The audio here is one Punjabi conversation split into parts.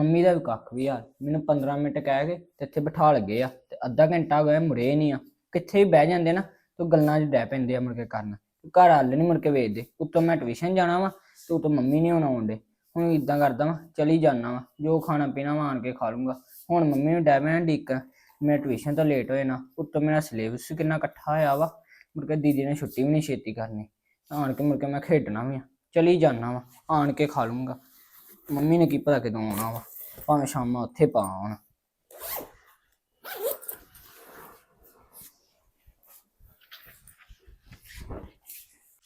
ਮੰਮੀ ਦਾ ਵੀ ਕੱਖ ਵੀ ਯਾਰ ਮੈਨੂੰ 15 ਮਿੰਟ ਕਹਿ ਕੇ ਤੇ ਇੱਥੇ ਬਿਠਾ ਲੱਗੇ ਆ ਤੇ ਅੱਧਾ ਘੰਟਾ ਹੋ ਗਿਆ ਮੁੜੇ ਨਹੀਂ ਆ। ਕਿੱਥੇ ਵੀ ਬਹਿ ਜਾਂਦੇ ਨਾ, ਤੇ ਉਹ ਗੱਲਾਂ 'ਚ ਡੈ ਪੈਂਦੇ ਆ ਮੁੜ ਕੇ ਕਰਨ। ਘਰ ਹਾਲ ਨਹੀਂ ਮੁੜ ਕੇ ਵੇਚਦੇ ਉੱਤੋਂ ਮੈਂ ਟਿਊਸ਼ਨ ਜਾਣਾ ਵਾ ਤੇ ਉੱਤੋਂ ਮੰਮੀ ਨਹੀਂ ਹੁਣ ਆਉਂਦੇ। ਹੁਣ ਇਦਾਂ ਕਰਦਾ ਵਾ, ਚਲੀ ਜਾਣਾ ਵਾ, ਜੋ ਖਾਣਾ ਪੀਣਾ ਵਾ ਆਣ ਕੇ ਖਾ ਲੂੰਗਾ। ਹੁਣ ਮੰਮੀ ਨੂੰ ਡੈ ਪੈਣਾ ਡੀਕਣ ਮੈਂ ਟਿਊਸ਼ਨ ਤੋਂ ਲੇਟ ਹੋਏ ਨਾ, ਉੱਤੋਂ ਮੇਰਾ ਸਿਲੇਬਸ ਕਿੰਨਾ ਇਕੱਠਾ ਹੋਇਆ ਵਾ, ਮੁੜ ਕੇ ਦੀਦੀ ਨੇ ਛੁੱਟੀ ਵੀ ਨਹੀਂ ਛੇਤੀ ਕਰਨੀ। ਆਣ ਕੇ ਮੁੜ ਕੇ ਮੈਂ ਖੇਡਣਾ ਵੀ ਆ, ਚਲੀ ਜਾਣਾ ਵਾ, ਆਣ ਕੇ ਖਾ ਲੂੰਗਾ। ਮੰਮੀ ਨੇ ਕੀ ਪਤਾ ਕਿਦੋਂ ਆਉਣਾ ਵਾ। ਭਾਵੇਂ ਸ਼ਾਮਾਂ ਉੱਥੇ ਪਾ ਆਉਣ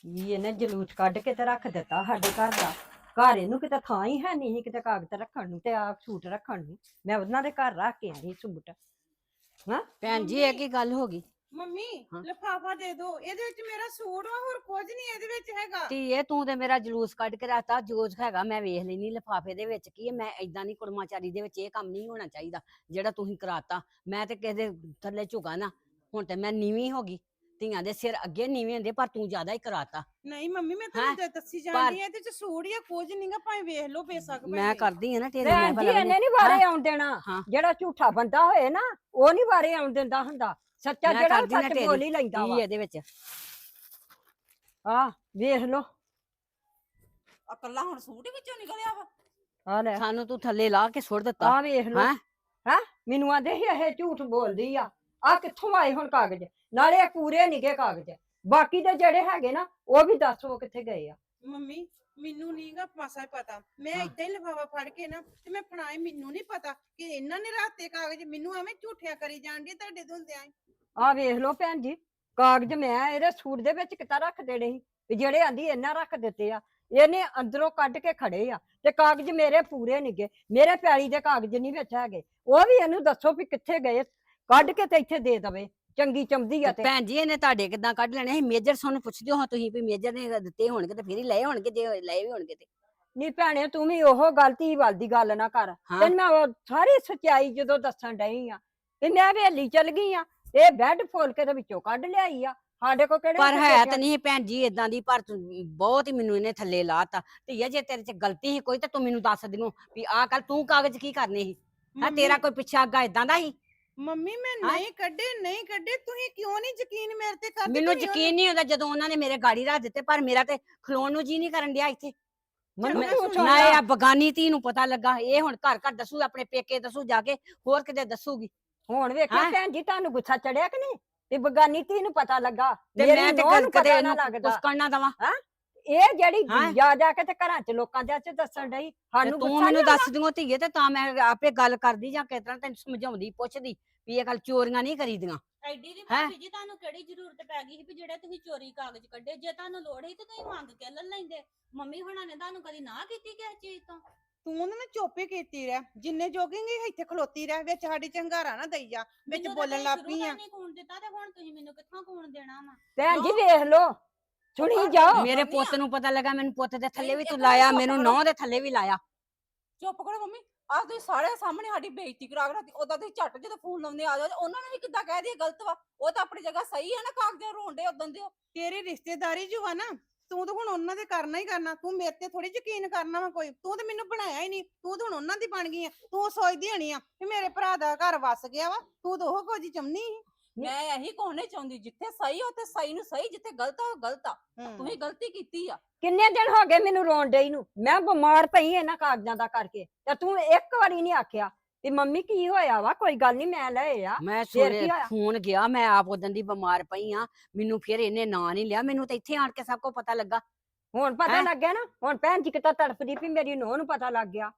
ਵੀ ਇਹਨੇ ਜਲੂਸ ਕੱਢ ਕੇ ਤੇ ਰੱਖ ਦਿੱਤਾ ਸਾਡੇ ਘਰ ਦਾ। ਘਰ ਇਹਨੂੰ ਕਿਤੇ ਥਾਂ ਹੀ ਹੈ ਨਹੀਂ ਸੀ ਕਿਤੇ ਕਾਗਜ਼ ਰੱਖਣ ਨੂੰ ਤੇ ਆ ਸੂਟ ਰੱਖਣ ਨੂੰ। ਮੈਂ ਉਹਨਾਂ ਦੇ ਘਰ ਰੱਖ ਕੇ ਆਈ ਸੂਟ। ਹਾਂ? ਭੈਣ ਜੀ ਇਹ ਕੀ ਗੱਲ ਹੋ ਗਈ? ਮੰਮੀ ਹਾਂ। ਲਫਾਫਾ ਦੇ ਦਿਓ ਇਹਦੇ ਵਿੱਚ ਮੇਰਾ ਸੂਟ ਵਾ ਹੋਰ ਕੁਝ ਨਹੀਂ ਇਹਦੇ ਵਿੱਚ ਹੈਗਾ। ਧੀਏ ਤੂੰ ਤੇ ਮੇਰਾ ਜਲੂਸ ਕੱਢ ਕੇ ਰੱਖਤਾ ਜੋਜ ਹੈਗਾ ਮੈਂ ਵੇਖ ਲੈਣੀ ਲਿਫਾਫੇ ਦੇ ਵਿੱਚ ਕੀ ਹੈ ਮੈਂ ਇਦਾਂ ਨਹੀਂ ਕੁੜਮਾਚਾਰੀ ਦੇ ਵਿੱਚ ਇਹ ਕੰਮ ਨਹੀਂ ਹੋਣਾ ਚਾਹੀਦਾ ਜਿਹੜਾ ਤੁਸੀਂ ਕਰਾਤਾ। ਮੈਂ ਤੇ ਕਿਸੇ ਦੇ ਥੱਲੇ ਝੁਕਾ ਨਾ ਹੁਣ ਤੇ ਮੈਂ ਨੀਵੀਂ ਹੋ ਗਈ ਧੀਆਂ ਦੇ ਸਿਰ ਅੱਗੇ ਨੀਵੇਂ ਹੁੰਦੇ ਪਰ ਤੂੰ ਜ਼ਿਆਦਾ ਹੀ ਕਰਾਤਾ। ਨਹੀਂ ਮੰਮੀ ਮੈਂ? ਤੁਹਾਨੂੰ ਤਾਂ ਦੱਸੀ ਜਾਂਦੀ ਐ ਇਹਦੇ ਚ ਸੂਟ ਜਾਂ ਕੁਝ ਨਹੀਂਗਾ ਭਾਵੇਂ ਵੇਖ ਲਓ ਬੇਸ਼ੱਕ ਮੈਂ ਕਰਦੀ ਆ ਨਾ ਤੇਰੇ ਮੈਂ ਭਲਾ ਇਹਨੇ ਨਹੀਂ ਵਾਰੇ ਆਉਣ ਦੇਣਾ। ਹਾਂ। ਜਿਹੜਾ ਝੂਠਾ ਬੰਦਾ ਹੋਏ ਨਾ ਉਹ ਨਹੀਂ ਵਾਰੇ ਆਉਣ ਦਿੰਦਾ ਹੁੰਦਾ। ਸੱਚਾ ਮੈਂ ਜਿਹੜਾ ਉਹ ਕਰਦੀ ਨਾ ਸੱਚ। ਬੋਲ ਹੀ ਲੈਂਦਾ ਕੀ ਵਾ। ਇਹਦੇ ਵਿੱਚ? ਆ ਵੇਖ ਲੋ ਅਕੱਲਾ ਹੁਣ ਸੂਟ ਹੀ ਵਿੱਚੋਂ ਨਿਕਲਿਆ ਵਾ। ਆ ਲੈ। ਸਾਨੂੰ ਤੂੰ ਥੱਲੇ ਲਾ ਕੇ ਸੁੱਟ ਦਿੱਤਾ। ਆ ਵੇਖ ਲੋ ਹੈਂ? ਹੈ? ਮੈਨੂੰ ਆਂਦੇ ਸੀ ਇਹ ਝੂਠ ਬੋਲਦੀ ਆ। ਆ ਕਿੱਥੋਂ ਆਏ ਹੁਣ ਕਾਗਜ਼? ਨਾਲੇ ਇਹ ਪੂਰੇ ਨਿਗੇ ਕਾਗਜ਼। ਬਾਕੀ ਦੇ ਜਿਹੜੇ ਹੈਗੇ ਨਾ ਉਹ ਵੀ ਦੱਸ ਉਹ ਕਿੱਥੇ ਗਏ ਆ। ਮੰਮੀ ਮੈਨੂੰ ਨਹੀਂਗਾ ਪਾਸਾ ਹੀ ਪਤਾ। ਮੈਂ ਹਾਂ। ਇਦਾਂ ਹੀ ਲਫਾਫਾ ਫੜ ਕੇ ਨਾ ਤੇ ਮੈਂ ਫੜਾਏ ਮੈਨੂੰ ਨਹੀਂ ਪਤਾ ਕਿ ਇਹਨਾਂ ਨੇ ਰਾਤੇ ਕਾਗਜ਼ ਮੈਨੂੰ ਐਵੇਂ ਝੂਠਿਆ ਕਰੀ ਜਾਂਦੀ ਤੁਹਾਡੇ ਦੁੰਦਿਆਂ ਆ ਵੇਖ ਲੋ ਭੈਣ ਜੀ ਕਾਗਜ਼ ਮੈਂ ਇਹਦੇ ਸੂਟ ਦੇ ਵਿੱਚ ਕਿਤਾ ਰੱਖ ਦੇਣੇ ਸੀ ਵੀ ਜਿਹੜੇ ਆਂਦੀ ਇਹਨਾਂ ਰੱਖ ਦਿੱਤੇ ਆ ਇਹਨੇ ਅੰਦਰੋਂ ਕੱਢ ਕੇ ਖੜੇ ਆ ਤੇ ਕਾਗਜ਼ ਮੇਰੇ ਪੂਰੇ ਨਿਗੇ ਮੇਰੇ ਪੈਲੀ ਦੇ ਕਾਗਜ਼ ਨਹੀਂ ਵਿੱਚ ਹੈਗੇ ਉਹ ਵੀ ਇਹਨੂੰ ਦੱਸੋ ਵੀ ਕਿੱਥੇ ਗਏ ਕੱਢ ਕੇ ਤੇ ਇੱਥੇ ਦੇ ਦਵੇ ਚੰਗੀ ਚੰਦੀ ਆ ਤੇ ਭੈਣ ਜੀ ਇਹਨੇ ਤੁਹਾਡੇ ਕਿਦਾਂ ਕੱਢ ਲੈਣੇ ਸੀ? ਮੇਜਰ ਸਾਨੂੰ ਪੁੱਛਦੇ ਹੋ ਤੁਸੀਂ ਵੀ ਮੇਜਰ ਨੇ ਦਿੱਤੇ ਹੋਣਗੇ ਤੇ ਫਿਰ ਹੀ ਲਏ ਹੋਣਗੇ ਜੇ ਲਏ ਵੀ ਹੋਣਗੇ ਤੇ। ਨੀ ਭੈਣੇ ਤੂੰ ਵੀ ਉਹ ਗਲਤੀ ਵੱਲ ਦੀ ਗੱਲ ਨਾ ਕਰ ਤੈਨੂੰ ਮੈਂ ਉਹ ਸਾਰੀ ਸੱਚਾਈ ਜਦੋਂ ਦੱਸਣ ਡਈ ਆ ਤੇ ਮੈਂ ਹਵੇਲੀ ਚਲ ਗਈ ਆ ਇਹ ਬੈੱਡ ਫੋਲ ਕੇ ਤੇ ਵਿੱਚੋਂ ਕੱਢ ਲਿਆਈ ਆ। ਸਾਡੇ ਕੋ ਕਿਹੜੇ ਪਰ ਹੈ ਤਾਂ ਨਹੀਂ ਭੈਣ ਜੀ ਇਦਾਂ ਦੀ ਪਰ ਬਹੁਤ ਹੀ ਮੈਨੂੰ ਇਹਨੇ ਥੱਲੇ ਲਾਤਾ। ਧੀਆ ਜੇ ਤੇਰੇ ਚ ਗਲਤੀ ਸੀ ਕੋਈ ਤਾਂ ਤੂੰ ਮੈਨੂੰ ਦੱਸ ਦਿਓ ਵੀ ਆਹ ਕੱਲ ਤੂੰ ਕਾਗਜ਼ ਕੀ ਕਰਨੇ ਸੀ? ਹੈ ਤੇਰਾ ਕੋਈ ਪਿੱਛਾ ਅੱਗਾ ਇਦਾਂ ਦਾ ਸੀ? ਮੰਮੀ ਮੈਂ? ਨਹੀਂ ਕੱਢੇ ਨਹੀਂ ਕੱਢੇ। ਤੁਸੀਂ ਕਿਉਂ ਨਹੀਂ ਯਕੀਨ ਮੇਰੇ ਤੇ ਕਰਦੇ ਮੈਨੂੰ ਯਕੀਨ ਨਹੀਂ ਹੁੰਦਾ ਜਦੋਂ ਉਹਨਾਂ ਨੇ ਮੇਰੇ ਗਾੜੀ ਰੱਖ ਦਿੱਤੇ ਪਰ ਮੇਰਾ ਤੇ ਖਲੋਣ ਨੂੰ ਜੀ ਨਹੀਂ ਕਰਨ ਡਿਆ ਇੱਥੇ। ਮੈਨੂੰ। ਨਾ ਇਹ ਬਗਾਨੀ ਧੀ ਨੂੰ ਪਤਾ ਲੱਗਾ। ਇਹ ਹੁਣ ਘਰ ਘਰ ਦੱਸੂ ਆਪਣੇ ਪੇਕੇ ਦੱਸੂ ਜਾ ਕੇ ਹੋਰ ਕਿਤੇ ਦੱਸੂਗੀ। ਹੁਣ ਵੇਖਿਆ ਹੈਂ? ਭੈਣ ਜੀ ਤੁਹਾਨੂੰ ਗੁੱਸਾ ਚੜਿਆ ਕਿ ਨਹੀਂ? ਤੇ ਬਗਾਨੀ ਧੀ ਨੂੰ ਪਤਾ ਲੱਗਾ ਤੇ ਮੇਰੀ ਮੈਂ ਤੇ ਨੂੰਹ ਗੱਲ ਨੂੰ ਕਦੇ ਪਤਾ ਨਾ ਇਹਨੂੰ ਲੱਗਦਾ। ਕੁਛ ਕਰਨਾ ਦਵਾ। ਇਹ ਜਿਹੜੀ ਹੈਂ? ਜਾ ਜਾ ਕੇ ਤੇ ਘਰਾਂ ਚ ਲੋਕਾਂ ਦੇ ਚ ਦੱਸਣ ਡਈ ਸਾਨੂੰ ਤੂੰ ਗੁੱਸਾ ਮੈਨੂੰ ਨੀ ਦੱਸ ਦਿਓ ਧੀਏ ਤੇ ਤਾਂ ਮੈਂ ਆਪੇ ਗੱਲ ਕਰਦੀ ਜਾਂ ਕਿਸ ਤਰ੍ਹਾਂ ਤੈਨੂੰ ਸਮਝਾਉਂਦੀ ਪੁੱਛਦੀ ਵੀ ਇਹ ਗੱਲ ਚੋਰੀਆਂ ਨਹੀਂ ਕਰੀਦੀਆਂ। ਐਡੀ ਦੀ ਹੈਂ? ਭਾਬੀ ਜੀ ਤੁਹਾਨੂੰ ਕਿਹੜੀ ਜ਼ਰੂਰਤ ਪੈ ਗਈ ਸੀ ਵੀ ਜਿਹੜੇ ਤੁਸੀਂ ਚੋਰੀ ਕਾਗਜ਼ ਕੱਢੇ? ਜੇ ਤੁਹਾਨੂੰ ਲੋੜ ਸੀ ਤੇ ਤੁਸੀਂ ਮੰਗ ਕੇ ਲੈ ਲੈਂਦੇ। ਮੰਮੀ ਹੁਣਾਂ ਨੇ ਤੁਹਾਨੂੰ ਕਦੀ ਨਾ ਕੀਤੀ ਕਿਸੇ ਚੀਜ਼ ਤੋਂ? ਤੂੰ ਉਹਨਾਂ ਨੇ ਚੋਪੇ ਕੀਤੀ ਰਹਿ ਜਿੰਨੇ ਜੋਗेंगे ਇੱਥੇ ਖਲੋਤੀ ਰਹਿ ਵਿੱਚ ਸਾਡੀ ਚੰਗਾਰਾ ਨਾ ਦਈ ਜਾ ਵਿੱਚ ਮੈਨੂੰ ਤਾਂ ਬੋਲਣ ਲੱਗ ਸ਼ੁਰੂ ਪਈ ਤੋਂ ਆ ਨਹੀਂ ਕੂਣ ਦਿੱਤਾ ਤੇ ਹੁਣ ਤੁਸੀਂ ਮੈਨੂੰ ਕਿੱਥੋਂ ਕੂਣ ਦੇਣਾ ਵਾ ਭੈਣ ਜੀ? ਵੇਖ ਲੋ ਸੁਣੀ ਜਾਓ ਮੇਰੇ ਪੁੱਤ ਆ- ਨੂੰ ਪਤਾ ਲੱਗਾ ਮੈਨੂੰ ਪੁੱਤ ਦੇ ਥੱਲੇ ਵੀ ਤੂੰ ਲਾਇਆ ਚੁੱਪ ਮੈਨੂੰ ਕਰੋ। ਨੌ ਦੇ ਥੱਲੇ ਵੀ ਲਾਇਆ ਚੁੱਪ ਕਰੋ ਮੰਮੀ ਆ ਤੁਸੀਂ ਸਾਰਿਆਂ ਸਾਹਮਣੇ ਸਾਡੀ ਬੇਇੱਜ਼ਤੀ ਕਰਾ ਕੇ ਉਦਾਂ ਤੁਸੀਂ ਝੱਟ ਜਦੋਂ ਫੋਨ ਲਾਉਂਦੇ ਆ ਜਾਓ ਤੇ ਉਹਨਾਂ ਨੂੰ ਵੀ ਕਿੱਦਾਂ ਕਹਿ ਦਈਏ ਗਲਤ ਵਾ ਉਹ ਤਾਂ ਆਪਣੀ ਜਗ੍ਹਾ ਸਹੀ ਹੈ ਨਾ ਕਾਗਜ਼ਾਂ ਰੋਂਡੇ ਉਦੋਂ ਦੇ ਉਹ। ਤੇਰੀ ਰਿਸ਼ਤੇਦਾਰੀ ਜੋ ਆ ਨਾ ਤੂੰ ਤਾਂ ਹੁਣ ਉਹਨਾਂ ਦੇ ਕਰਨਾ ਹੀ ਕਰਨਾ ਤੂੰ ਮੇਰੇ ਤੇ ਥੋੜੀ ਯਕੀਨ ਕਰਨਾ ਵਾ ਕੋਈ ਤੂੰ ਤਾਂ ਮੈਨੂੰ ਬਣਾਇਆ ਹੀ ਨਹੀਂ ਤੂੰ ਤਾਂ ਹੁਣ ਉਹਨਾਂ ਦੀ ਬਣ ਗਈ ਆ ਤੂੰ ਸੋਚਦੀ ਹਣੀ ਆ ਕਿ ਮੇਰੇ ਭਰਾ ਦਾ ਘਰ ਵਸ ਗਿਆ ਵਾ ਤੂੰ ਤਾਂ ਉਹ ਕੁਝ ਚਾਹੁੰਦੀ ਸੀ। ਮੈਂ ਇਹੀ ਕੋਹਣੇ ਚਾਹੁੰਦੀ ਜਿੱਥੇ ਸਹੀ ਹੋ ਤੇ ਸਹੀ ਨੂੰ ਸਹੀ ਜਿੱਥੇ ਗਲਤ ਆ ਉਹ ਗਲਤ ਆ। ਤੁਸੀਂ ਗਲਤੀ ਕੀਤੀ ਆ। ਕਿੰਨੇ ਦਿਨ ਹੋ ਗਏ ਮੈਨੂੰ ਰੋਣ ਡਈ ਨੂੰ? ਮੈਂ ਬਿਮਾਰ ਪਈ ਇਹਨਾਂ ਕਾਗਜ਼ਾਂ ਦਾ ਕਰਕੇ ਤੇ ਤੂੰ ਇੱਕ ਵਾਰੀ ਨਹੀਂ ਆਖਿਆ ਵੀ ਮੰਮੀ ਕੀ ਹੋਇਆ ਵਾ? ਕੋਈ ਗੱਲ ਨਹੀਂ ਮੈਂ ਲਏ ਆ। ਮੈਂ ਫੇਰ ਕੀ ਸੁਣੇ ਹੋਇਆ? ਫੋਨ ਗਿਆ ਮੈਂ ਆਪ ਉਦੋਂ ਦੀ ਬਿਮਾਰ ਪਈ ਆ ਮੈਨੂੰ ਫਿਰ ਇਹਨੇ ਨਾਂ ਨਹੀਂ ਲਿਆ ਮੈਨੂੰ ਤਾਂ ਇੱਥੇ ਆਣ ਕੇ ਸਭ ਕੁਝ ਪਤਾ ਲੱਗਾ। ਹੁਣ ਪਤਾ ਹੈਂ? ਲੱਗਿਆ ਨਾ? ਹੁਣ ਭੈਣ ਜੀ ਕਿਤਾ ਤੜਫਦੀ ਵੀ ਮੇਰੀ ਨੂੰਹ ਨੂੰ ਪਤਾ ਲੱਗ ਗਿਆ।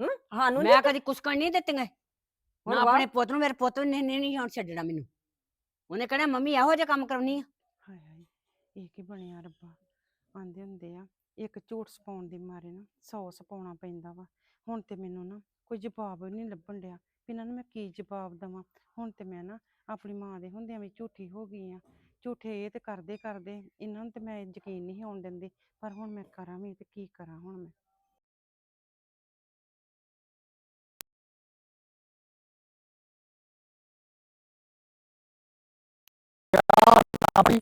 ਹੂੰ? ਸਾਨੂੰ ਨੀ ਮੈਂ ਕਦੀ ਕੁਸਕਣ ਨਹੀਂ ਦਿੱਤੀਆਂ। ਹੁਣ ਨਾ ਵਾਹ। ਆਪਣੇ ਪੁੱਤ ਨੂੰ ਮੇਰੇ ਪੁੱਤ ਨੇ ਨਹੀਂ ਨਹੀਂ ਹੁਣ ਛੱਡਣਾ ਮੈਨੂੰ। ਉਹਨੇ ਕਹਿਣਾ ਮੰਮੀ ਇਹੋ ਜਿਹਾ ਕੰਮ ਕਰਾਉਣੀ ਆ? ਹਾਏ ਹਾਏ ਇਹ ਕੀ ਬਣਿਆ ਰੱਬਾ? ਆਂਦੇ ਹੁੰਦੇ ਆ ਇੱਕ ਝੂਠ ਸਪਾਉਣ ਦੇ ਮਾਰੇ ਨਾ 100 ਸਪਾਉਣਾ ਪੈਂਦਾ ਵਾ। ਹੁਣ ਤੇ ਮੈਨੂੰ ਨਾ ਕੋਈ ਜਵਾਬ ਨਹੀਂ ਲੱਭਣ ਡਿਆ ਵੀ ਇਹਨਾਂ ਨੂੰ ਮੈਂ ਕੀ ਜਵਾਬ ਦਵਾਂ। ਹੁਣ ਤੇ ਮੈਂ ਨਾ ਆਪਣੀ ਮਾਂ ਦੇ ਹੁੰਦਿਆਂ ਵੀ ਝੂਠੀ ਹੋ ਗਈ ਆ। ਝੂਠੇ ਇਹ ਤੇ ਕਰਦੇ ਕਰਦੇ ਇਹਨਾਂ ਨੂੰ ਤੇ ਮੈਂ ਯਕੀਨ ਨਹੀਂ ਹੋਣ ਦਿੰਦੀ ਪਰ ਹੁਣ ਮੈਂ ਕਰਾਂ ਵੀ ਤੇ ਕੀ ਕਰਾਂ ਹੁਣ ਮੈਂ। ਆਪਣੀ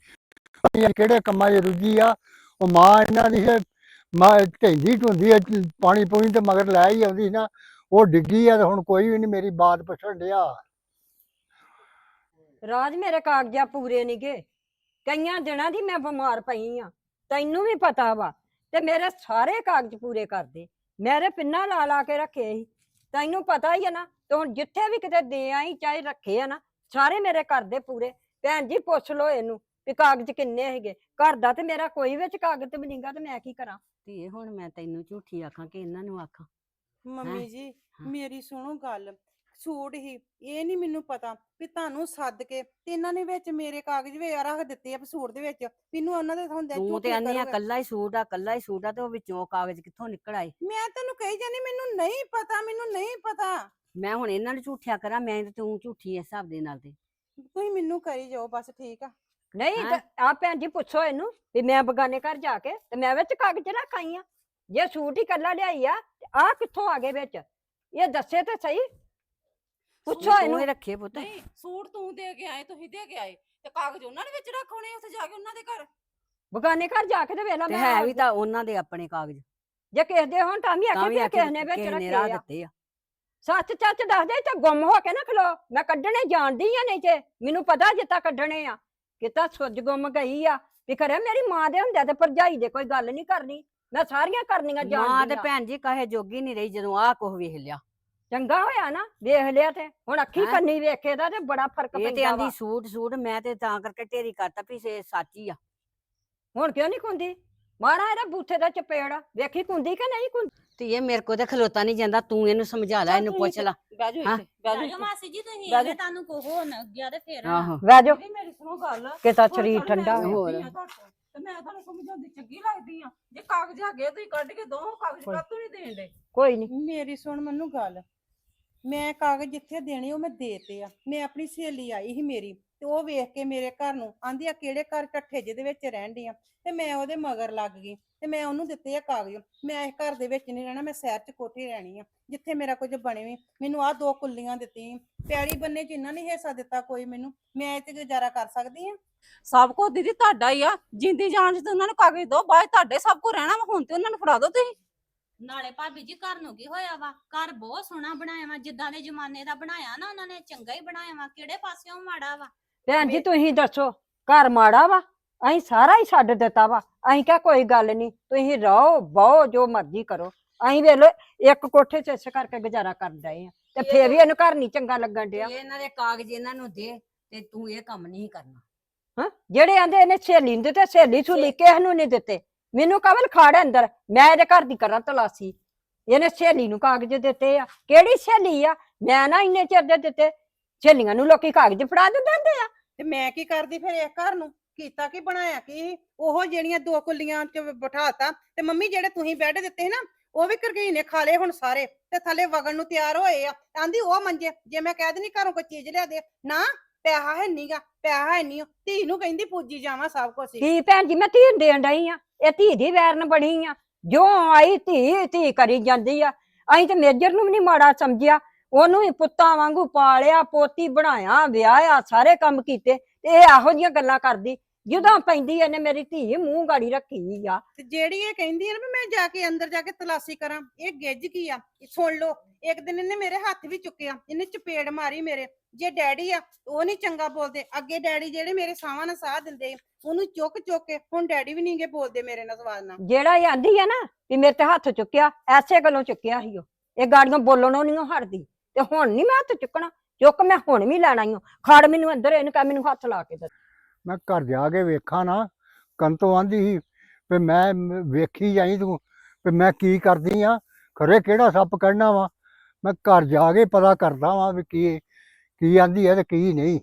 ਪਤਾ ਕਿਹੜੇ ਕੰਮਾਂ 'ਚ ਰੁੱਝੀ ਆ? ਉਹ ਮਾਂ ਇਹਨਾਂ ਦੀ ਮਾਂ ਢੈਂਦੀ ਢੁੰਦੀ ਆ, ਪਾਣੀ ਪੂਣੀ ਤੇ ਮਗਰ ਲੈ ਹੀ ਆਉਂਦੀ ਨਾ। ਉਹ ਡਿੱਗੀ ਆ ਤੇ ਹੁਣ ਕੋਈ ਵੀ ਨਹੀਂ ਮੇਰੀ ਬਾਤ ਪੁੱਛਣ ਡਿਆ। ਰਾਜ ਮੇਰੇ ਕਾਗਜ਼ਾਂ ਪੂਰੇ ਨਹੀਂਗੇ ਕਈਆਂ ਦਿਨਾਂ ਦੀ ਮੈਂ ਬਿਮਾਰ ਪਈ ਆ ਤੈਨੂੰ ਵੀ ਪਤਾ ਵਾ। ਤੇ ਮੇਰੇ ਸਾਰੇ ਕਾਗਜ਼ ਪੂਰੇ ਕਰ ਦੇ। ਮੇਰੇ ਪਿੰਨਾ ਲਾ ਲਾ ਕੇ ਰੱਖੇ ਸੀ। ਤੈਨੂੰ ਪਤਾ ਹੀ ਆ ਨਾ ਤੇ ਹੁਣ ਜਿੱਥੇ ਵੀ ਕਿਤੇ ਦੇ ਆਈ ਚਾਹੇ ਰੱਖੇ ਆ ਨਾ ਸਾਰੇ ਮੇਰੇ ਘਰ ਦੇ ਪੂਰੇ। ਭੈਣ ਜੀ ਪੁੱਛ ਲੋ ਇਹਨੂੰ ਵੀ ਕਾਗਜ਼ ਕਿੰਨੇ ਹੈਗੇ। ਘਰ ਦਾ ਤੇ ਮੇਰਾ ਕੋਈ ਵਿੱਚ ਕਾਗਜ਼ ਵੀ ਨਹੀਂਗਾ ਤੇ ਮੈਂ ਕੀ ਕਰਾਂ? ਧੀਏ ਹੁਣ ਮੈਂ ਤੈਨੂੰ ਝੂਠੀ ਆਖਾਂ ਕਿ ਇਹਨਾਂ ਨੂੰ ਆਖਾਂ। ਮੰਮੀ ਜੀ। ਮੇਰੀ ਸੁਣੋ ਗੱਲ। ਸੂਟ ਹੀ ਇਹ ਨਹੀਂ ਮੈਨੂੰ ਪਤਾ ਵੀ ਤੁਹਾਨੂੰ ਸੱਦ ਕੇ ਤੇ ਇਹਨਾਂ ਨੇ ਵਿੱਚ ਮੇਰੇ ਕਾਗਜ਼ ਵੀ ਰੱਖ ਦਿੱਤੇ ਆ ਵੀ ਸੂਟ ਦੇ ਵਿੱਚ ਮੈਨੂੰ ਉਹਨਾਂ ਦੇ ਹੁੰਦੇ ਤੂੰ ਤੇ ਆਨੀ ਆ ਕੱਲਾ ਹੀ ਸੂਟ ਆ ਕੱਲਾ ਹੀ ਸੂਟ ਆ ਤੇ ਉਹ ਵਿੱਚੋਂ ਕਾਗਜ਼ ਕਿੱਥੋਂ ਨਿਕਲ ਆਏ? ਮੈਂ ਤੈਨੂੰ ਕਹੀ ਜਾਂਦੀ ਮੈਨੂੰ ਨਹੀਂ ਪਤਾ ਮੈਨੂੰ ਨਹੀਂ ਪਤਾ। ਮੈਂ ਹੁਣ ਇਹਨਾਂ ਨੂੰ ਝੂਠਿਆ ਕਰਾਂ ਮੈਂ ਤੇ ਤੂੰ ਝੂਠੀ ਇਸ ਹਿਸਾਬ ਦੇ ਨਾਲ ਤੇ। ਤੁਸੀਂ ਮੈਨੂੰ ਕਰੀ ਜਾਓ ਬਸ ਠੀਕ ਆ? ਨਹੀਂ ਆ ਭੈਣ ਜੀ ਪੁੱਛੋ ਇਹਨੂੰ ਵੀ ਮੈਂ ਬਗਾਨੇ ਘਰ ਜਾ ਕੇ ਤੇ ਮੈਂ ਵਿੱਚ ਕਾਗਜ਼ ਰੱਖ ਆਈ ਆ। ਜੇ ਸੂਟ ਹੀ ਕੱਲਾ ਲਿਆਈ ਆ ਆ ਕਿੱਥੋਂ ਆ ਗਏ ਵਿੱਚ? ਇਹ ਦੱਸੇ ਤੇ ਸਹੀ? ਪੁੱਛੋ ਤੂੰ ਇਹਨੂੰ। ਰੱਖੇ ਪੁੱਤ। ਨਹੀਂ ਸੂਟ ਤੂੰ ਦੇ ਕੇ ਆਏ ਤੁਸੀਂ ਦੇ ਕੇ ਆਏ। ਤੇ ਕਾਗਜ਼ ਉਹਨਾਂ ਨੇ ਵਿੱਚ ਰੱਖਣੇ ਉੱਥੇ ਜਾ ਕੇ ਉਹਨਾਂ ਦੇ ਘਰ? ਬਗਾਨੇ ਘਰ ਜਾ ਕੇ ਤੇ ਵੇਲਾ ਤੇ ਮੈਂ ਹੈ ਵੀ ਤਾਂ ਉਹਨਾਂ ਦੇ ਆਪਣੇ ਕਾਗਜ਼। ਜੇ ਕਿਸੇ ਦੇ ਹੋਣ ਤਾਂ ਵੀ ਤਾਂ ਆਖੇ ਆਖੇ ਕਿਸੇ ਨੇ ਵਿੱਚ ਰੱਖੇ ਰਾਹ ਆ। ਦਿੱਤੇ ਆ। ਸੱਚ ਚੱਚ ਦੱਸ ਦੇ ਤਾਂ ਗੁੰਮ ਹੋ ਕੇ ਨਾ ਖਲੋ। ਮੈਂ ਕੱਢਣੇ ਜਾਣਦੀ ਆ ਨਹੀਂ ਤੇ ਮੈਨੂੰ ਪਤਾ ਜਿੱਤਾ ਕੱਢਣੇ ਆ। ਕਿਤਾ ਸੁੱਜ ਗੁੰਮ ਗਈ ਆ। ਵੀ ਖਰੇ ਮੇਰੀ ਮਾਂ ਦੇ ਹੁੰਦਿਆਂ ਤੇ ਭਰਜਾਈ ਦੇ ਕੋਈ ਗੱਲ ਨਹੀਂ ਕਰਨੀ। ਮੈਂ ਸਾਰੀਆਂ ਕਰਨੀਆਂ ਮਾਂ ਤੇ ਜਾਣਦੀ ਆ ਭੈਣ ਜੀ ਕਹੇ ਜੋਗੀ ਨਹੀਂ ਰਹੀ ਜਦੋਂ ਆਹ ਕੁਝ ਵੇਖ ਲਿਆ। ਚੰਗਾ ਹੋਇਆ ਨਾ ਵੇਖ ਲਿਆ ਤੇ। ਹੁਣ ਅੱਖੀ ਹੈਂ? ਕੰਨੀ ਵੇਖੇ ਦਾ ਤੇ ਬੜਾ ਫ਼ਰਕ ਇਹ ਤੇ ਪੈਂਦਾ ਆਂਦੀ ਵਾ। ਸੂਟ ਸੂਟ ਮੈਂ ਤੇ ਤਾਂ ਕਰਕੇ ਢੇਰੀ ਕਰਤਾ ਵੀ ਸੇ ਸੱਚ ਹੀ ਆ। ਹੁਣ ਕਿਉਂ ਨਹੀਂ ਕੁੰਦੀ? ਮਾਰਾ ਇਹਦਾ ਬੂਥੇ ਦਾ ਚਪੇੜ ਆ। ਵੇਖੀ ਕੁੰਦੀ ਕਿ ਨਹੀਂ ਕੁੰਦੀ? ਧੀਏ ਮੇਰੇ ਕੋ ਤੇ ਖਲੋਤਾ ਨਹੀਂ ਜਾਂਦਾ ਤੂੰ ਇਹਨੂੰ ਸਮਝਾ ਲੈ ਇਹਨੂੰ ਪੁੱਛ ਲੈ। ਹਾਂ। ਇੱਥੇ ਇੱਥੇ। ਮਾਸੀ ਜੀ ਤੁਸੀਂ ਇਹਨੇ। ਤੁਹਾਨੂੰ ਕੋਹੋ ਨਾ ਗਿਆ ਤੇ ਫੇਰ ਆਹੋ। ਜਾਓ। ਦੀਦੀ ਮੇਰੀ ਸੁਣੋ ਗੱਲ। ਕਿਤਾ ਸਰੀਰ ਠੰਡਾ। ਵੇਖਦੀ ਹੋਰ। ਤੋਂ, ਮੈਂ ਤੁਹਾਨੂੰ ਸਮਝਾਉਂਦੀ ਚੰਗੀ ਲੱਗਦੀ ਆ। ਜੇ ਕਾਗਜ਼ ਹੈਗੇ ਤੁਸੀਂ ਕੱਢ ਕੇ ਦੋ ਕਾਗਜ਼ ਕੋਈ- ਕਾਤੋਂ ਨਹੀਂ ਦੇਣ ਦੇ? ਕੋਈ ਨਹੀਂ। ਮੇਰੀ ਸੁਣ ਮੈਨੂੰ ਗੱਲ। ਮੈਂ ਕਾਗਜ਼ ਜਿੱਥੇ ਦੇਣੇ ਉਹ ਮੈਂ ਦੇਤੇ ਆ। ਮੈਂ ਆਪਣੀ ਸਹੇਲੀ ਆਈ ਸੀ ਮੇਰੀ। ਤੇ ਉਹ ਵੇਖ ਕੇ ਮੇਰੇ ਘਰ ਨੂੰ ਆਂਦੀ ਆ ਕਿਹੜੇ ਘਰ ਇਕੱਠੇ ਜਿਹਦੇ ਵਿੱਚ ਰਹਿਣ ਦੀ ਆ? ਤੇ ਮੈਂ ਉਹਦੇ ਮਗਰ ਲੱਗ ਗਈ ਤੇ ਮੈਂ ਉਹਨੂੰ ਦਿੱਤੇ ਆ ਕਾਗਜ਼। ਮੈਂ ਇਸ ਘਰ ਦੇ ਵਿੱਚ ਨਹੀਂ ਰਹਿਣਾ ਮੈਂ ਸ਼ਹਿਰ 'ਚ ਕੋਠੀ ਰਹਿਣੀ ਆ ਜਿੱਥੇ ਮੇਰਾ ਕੁਝ ਬਣੇ ਵੀ। ਮੈਨੂੰ ਆਹ ਦੋ ਕੁੱਲੀਆਂ ਦਿੱਤੀਆਂ ਪਿਆਰੀ ਬੰਨੇ 'ਚ ਇਹਨਾਂ ਨੇ ਹਿੱਸਾ ਦਿੱਤਾ ਕੋਈ ਮੈਨੂੰ। ਮੈਂ ਇਹ ਤੇ ਗੁਜ਼ਾਰਾ ਕਰ ਸਕਦੀ ਆ? ਸਭ ਕੁਝ ਦੀਦੀ ਤੁਹਾਡਾ ਹੀ ਆ। ਜਿੰਦੀ ਜਾਨ ਚ ਤੇ ਉਹਨਾਂ ਨੂੰ ਕਾਗਜ਼ ਦੋ ਬਾਅਦ 'ਚ ਤੁਹਾਡੇ ਸਭ ਕੁਝ ਰਹਿਣਾ ਵਾ ਹੁਣ ਤੇ ਉਹਨਾਂ ਨੂੰ ਫੜਾ ਦਿਓ ਤੁਸੀਂ। ਨਾਲੇ ਭਾਬੀ ਜੀ ਘਰ ਨੂੰ ਕੀ ਹੋਇਆ ਵਾ? ਘਰ ਬਹੁਤ ਸੋਹਣਾ ਬਣਾਇਆ ਵਾ। ਜਿੱਦਾਂ ਦੇ ਜ਼ਮਾਨੇ ਦਾ ਬਣਾਇਆ ਨਾ ਉਹਨਾਂ ਨੇ ਚੰਗਾ ਹੀ ਬਣਾਇਆ ਵਾ। ਕਿਹੜੇ ਪਾਸਿਓਂ ਮਾੜਾ ਵਾ? ਭੈਣ ਜੀ ਤੁਸੀਂ ਦੱਸੋ ਘਰ ਮਾੜਾ ਵਾ? ਅਸੀਂ ਸਾਰਾ ਹੀ ਛੱਡ ਦਿੱਤਾ ਵਾ। ਅਸੀਂ ਕਿਹਾ ਕੋਈ ਗੱਲ ਨਹੀਂ ਤੁਸੀਂ ਰਹੋ ਬਹੁ ਜੋ ਮਰਜ਼ੀ ਕਰੋ। ਅਸੀਂ ਵੇਖ ਇੱਕ ਕੋਠੇ 'ਚ ਇਸ ਕਰਕੇ ਗੁਜ਼ਾਰਾ ਕਰ ਡਏ ਆ। ਤੇ ਫੇਰ ਵੀ ਇਹਨੂੰ ਘਰ ਨਹੀਂ ਚੰਗਾ ਲੱਗਣ ਡਿਆ। ਇਹ ਇਹਨਾਂ ਦੇ ਕਾਗਜ਼ ਇਹਨਾਂ ਨੂੰ ਦੇ ਤੇ ਤੂੰ ਇਹ ਕੰਮ ਨਹੀਂ ਕਰਨਾ। ਹਾਂ ਜਿਹੜੇ ਆਂਦੇ ਇਹਨੇ ਸਹੇਲੀ ਨੂੰ ਦਿੱਤੇ ਸਹੇਲੀ ਸੁਲੀ ਕਿਸੇ ਨੂੰ ਨਹੀਂ ਦਿੱਤੇ। ਮੈਨੂੰ ਕਵਲ ਖਾੜ ਅੰਦਰ ਮੈਂ ਇਹਦੇ ਘਰ ਦੀ ਕਰਾਂ ਤਲਾਸੀ। ਇਹਨੇ ਸਹੇਲੀ ਨੂੰ ਕਾਗਜ਼ ਦਿੱਤੇ ਆ। ਕਿਹੜੀ ਸਹੇਲੀ ਆ? ਮੈਂ ਨਾ ਇੰਨੇ ਚਿਰ ਦੇ ਦਿੱਤੇ। ਸਹੇਲੀਆਂ ਨੂੰ ਲੋਕੀ ਕਾਗਜ਼ ਫੜਾ ਦਿੰਦੇ ਹੁੰਦੇ ਆ। ਤੇ ਮੈਂ ਕੀ ਕਰਦੀ ਫਿਰ ਇਸ ਘਰ ਨੂੰ? ਕੀਤਾ ਕੀ ਬਣਾਇਆ ਕੀ? ਉਹ ਜਿਹੜੀਆਂ ਦੋ ਕੁੱਲੀਆਂ ਚ ਬਿਠਾਤਾ ਤੇ ਮੰਮੀ ਜਿਹੜੇ ਤੁਸੀਂ ਬੈੱਡ ਦਿੱਤੇ ਸੀ ਨਾ, ਉਹ ਵੀ ਕਰਗੀ ਨੇ ਖਾ ਲਏ ਹੁਣ ਸਾਰੇ ਤੇ ਥੱਲੇ ਵਗਣ ਨੂੰ ਤਿਆਰ ਹੋਏ ਆ। ਆਂਦੀ ਉਹ ਮੰਜੇ, ਜੇ ਮੈਂ ਕਹਿ ਦਿੰਦੀ ਘਰੋਂ ਕੋਈ ਚੀਜ਼ ਲਿਆ ਦੇ। ਨਾ, ਪੈਸਾ ਹੈ ਨਹੀਂਗਾ ਪੈਸਾ ਹੈ ਨਹੀਂ ਧੀ ਨੂੰ ਕਹਿੰਦੀ ਪੂਜੀ ਜਾਵਾਂ ਸਭ ਕੁਝ ਧੀ ਭੈਣ ਜੀ, ਮੈਂ ਧੀ ਨੂੰ ਦੇਣ ਡਈ ਆ। ਇਹ ਧੀ ਦੀ ਵੈਰਨ ਬਣੀ ਆ। ਜੋ ਆਈ ਧੀ ਧੀ ਕਰੀ ਜਾਂਦੀ ਆ। ਅਸੀਂ ਤੇ ਮੇਜਰ ਨੂੰ ਵੀ ਨਹੀਂ ਮਾੜਾ ਸਮਝਿਆ। ਉਹਨੂੰ ਹੀ ਪੁੱਤਾਂ ਵਾਂਗੂ ਪਾਲਿਆ ਪੋਤੀ ਬਣਾਇਆ ਵਿਆਹਿਆ ਸਾਰੇ ਕੰਮ ਕੀਤੇ ਤੇ ਇਹ ਇਹੋ ਜੀਆਂ ਗੱਲਾਂ ਕਰਦੀ। ਜਦੋਂ ਪੈਂਦੀ ਇਹਨੇ ਮੇਰੀ ਧੀ ਮੂੰਹ ਗਾੜੀ ਰੱਖੀ ਆ। ਤੇ ਜਿਹੜੀ ਇਹ ਕਹਿੰਦੀ ਹੈ ਨਾ ਵੀ ਮੈਂ ਜਾ ਕੇ ਅੰਦਰ ਜਾ ਕੇ ਤਲਾਸ਼ੀ ਕਰਾਂ ਇਹ ਗਿੱਜ ਕੀ ਆ? ਇਹ ਸੁਣ ਲਓ ਇੱਕ ਦਿਨ ਇਹਨੇ ਮੇਰੇ ਹੱਥ ਵੀ ਚੁੱਕਿਆ ਇਹਨੇ ਚਪੇੜ ਮਾਰੀ ਮੇਰੇ। ਜੇ ਡੈਡੀ ਆ ਉਹ ਨਹੀਂ ਚੰਗਾ ਬੋਲਦੇ। ਅੱਗੇ ਡੈਡੀ ਜਿਹੜੇ ਮੇਰੇ ਸਾਹਾਂ ਨਾਲ ਸਾਹ ਦਿੰਦੇ ਉਹਨੂੰ ਚੁੱਕ ਚੁੱਕ ਕੇ ਹੁਣ ਡੈਡੀ ਵੀ ਨਹੀਂਗੇ ਬੋਲਦੇ ਮੇਰੇ ਨਾਲ ਸਵਾਦ ਨਾਲ। ਜਿਹੜਾ ਇਹ ਆਂਦੀ ਆ ਨਾ ਵੀ ਮੇਰੇ ਤੇ ਹੱਥ ਚੁੱਕਿਆ ਐਸੇ ਗੱਲੋਂ ਚੁੱਕਿਆ ਸੀ ਉਹ। ਇਹ ਗਾੜੀਆਂ ਬੋਲਣੋਂ ਨਹੀਂ ਹਟਦੀ। ਤੇ ਹੁਣ ਨਹੀਂ ਮੈਂ ਹੱਥ ਚੁੱਕਣਾ ਚੁੱਕ ਮੈਂ ਹੁਣ ਵੀ ਲੈਣਾ ਓ। ਖੜ ਮੈਨੂੰ ਅੰਦਰ ਇਹਨੂੰ ਕਹਿ ਮੈਨੂੰ ਹੱਥ ਲਾ ਕੇ ਦੇ। ਮੈਂ ਘਰ ਜਾ ਕੇ ਵੇਖਾਂ ਨਾ ਕੰਤੋਂ ਆਂਦੀ ਸੀ ਵੀ ਮੈਂ ਮ- ਵੇਖੀ ਜਾਈ ਤੂੰ ਵੀ ਮੈਂ ਕੀ ਕਰਦੀ ਆ ਖਰੇ ਕਿਹੜਾ ਸੱਪ ਕੱਢਣਾ ਵਾ? ਮੈਂ ਘਰ ਜਾ ਕੇ ਪਤਾ ਕਰਦਾ ਵਾਂ ਵੀ ਕੀ ਕੀ ਆਂਦੀ ਹੈ ਤੇ ਕੀ ਨਹੀਂ।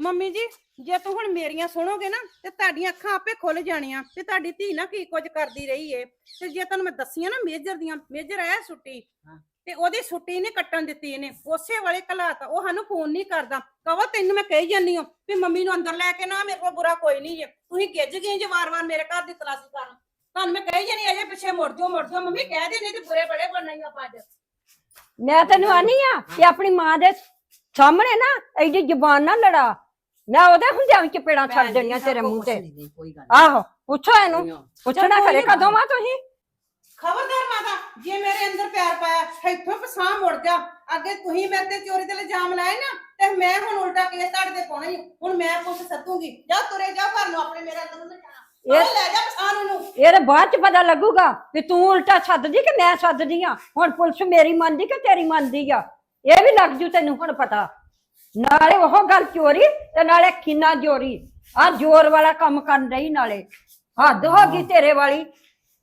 ਮੰਮੀ ਜੀ ਜੇ ਤੂੰ ਹੁਣ ਮੇਰੀਆਂ ਸੁਣੋਗੇ ਨਾ ਤੇ ਤੁਹਾਡੀਆਂ ਅੱਖਾਂ ਆਪੇ ਖੁੱਲ ਜਾਣੀਆਂ ਤੇ ਤੁਹਾਡੀ ਧੀ ਨਾ ਕੀ ਕੁਝ ਕਰਦੀ ਰਹੀ ਏ। ਤੇ ਜੇ ਤੁਹਾਨੂੰ ਮੈਂ ਦੱਸੀਆਂ ਨਾ ਮੇਜਰ ਦੀਆਂ ਮੇਜਰ ਆਇਆ ਛੁੱਟੀ ਹਾਂ। ਤੇ ਉਹਦੀ ਛੁੱਟੀ ਨੇ ਕੱਟਣ ਦਿੱਤੀ ਇਹਨੇ। ਉਸੇ ਵਾਲੇ ਘਲਾਤਾ। ਉਹ ਸਾਨੂੰ ਫੋਨ ਨਹੀਂ ਕਰਦਾ। ਕਹੋ ਤੈਨੂੰ ਮੈਂ ਕਹੀ ਜਾਂਦੀ ਹਾਂ ਵੀ ਮੰਮੀ ਨੂੰ ਅੰਦਰ ਲੈ ਕੇ ਨਾ ਮੇਰੇ ਕੋਲ ਬੁਰਾ ਕੋਈ ਨਹੀਂ ਜੇ ਤੁਸੀਂ ਗਿੱਜ ਗਏ ਜੇ ਵਾਰ-ਵਾਰ ਮੇਰੇ ਘਰ ਦੀ ਤਲਾਸ਼ੀ ਕਰਨ। ਤੁਹਾਨੂੰ ਮੈਂ ਕਹੀ ਜਾਂਦੀ ਅਜੇ ਪਿੱਛੇ ਮੁੜ ਜਾਓ ਮੁੜ ਜਾਓ। ਮੰਮੀ ਕਹਿ ਦੇ ਨਹੀਂ ਤੇ ਬੁਰੇ ਬੜੇ ਬਣਨਾ ਹੀ ਆਪਾਂ ਅੱਜ। ਮੈਂ ਤੈਨੂੰ ਆਨੀ ਆ ਕਿ ਆਪਣੀ ਮਾਂ ਦੇ ਸਾਹਮਣੇ ਨਾ ਐਡੀ ਜ਼ੁਬਾਨ ਨਾ ਲੜਾ। ਮੈਂ ਉਹਦੇ ਹੁੰਦਿਆਂ ਵਿੱਚ ਚਪੇੜਾਂ ਛੱਡ ਦੇਣੀਆਂ ਤੇਰੇ ਮੂੰਹ ਤੇ। ਕੋਈ ਗੱਲ ਆਹੋ ਪੁੱਛੋ ਇਹਨੂੰ। ਪੁੱਛਣਾ ਖਰੇ। ਕਦੋਂ ਆ ਤੁਸੀਂ? ਖਬਰਦਾਰ ਮਾਤਾ ਜੇ ਮੇਰੇ ਅੰਦਰ ਪਿਆਰ ਪਾਇਆ ਇੱਥੋਂ ਪਸਾਹ ਮੁੜ ਜਾ। ਅੱਗੇ ਤੁਸੀਂ ਮੇਰੇ ਤੇ ਚੋਰੀ ਦੇ ਇਲਜ਼ਾਮ ਲਾਏ ਨਾ ਤੇ ਮੈਂ ਹੁਣ ਉਲਟਾ ਕੇਸ ਤੁਹਾਡੇ ਤੇ ਪਾਉਣਾ ਹੀ ਹੁਣ ਮੈਂ ਕੁਛ ਸੱਦੂਗੀ। ਜਾ ਤੁਰੇ ਜਾ ਘਰ ਨੂੰ ਆਪਣੇ ਮੇਰੇ ਅੰਦਰ ਨੂੰ ਜਾਣਾ। ਇਹ- ਇਹ ਲੈ ਜਾ ਪਸਾਹ ਨੂੰ ਇਹਦੇ ਬਾਅਦ ਚ ਪਤਾ ਲੱਗੂਗਾ ਵੀ ਤੂੰ ਉਲਟਾ ਸੱਦਦੀ ਕਿ ਮੈਂ ਸੱਦਦੀ ਆ। ਹੁਣ ਪੁਲਿਸ ਮੇਰੀ ਮੰਨਦੀ ਕਿ ਤੇਰੀ ਮੰਨਦੀ ਆ? ਇਹ ਵੀ ਲੱਗ ਜੂ ਤੈਨੂੰ ਹੁਣ ਪਤਾ। ਨਾਲੇ ਉਹ ਗੱਲ ਚੋਰੀ ਤੇ ਨਾਲੇ ਕਿੰਨਾ ਜੋਰੀ ਆ ਜ਼ੋਰ ਵਾਲਾ ਕੰਮ ਕਰਨ ਰਹੀ ਨਾਲੇ। ਹੱਦ ਹੋ ਗਈ ਤੇਰੇ ਵਾਲੀ।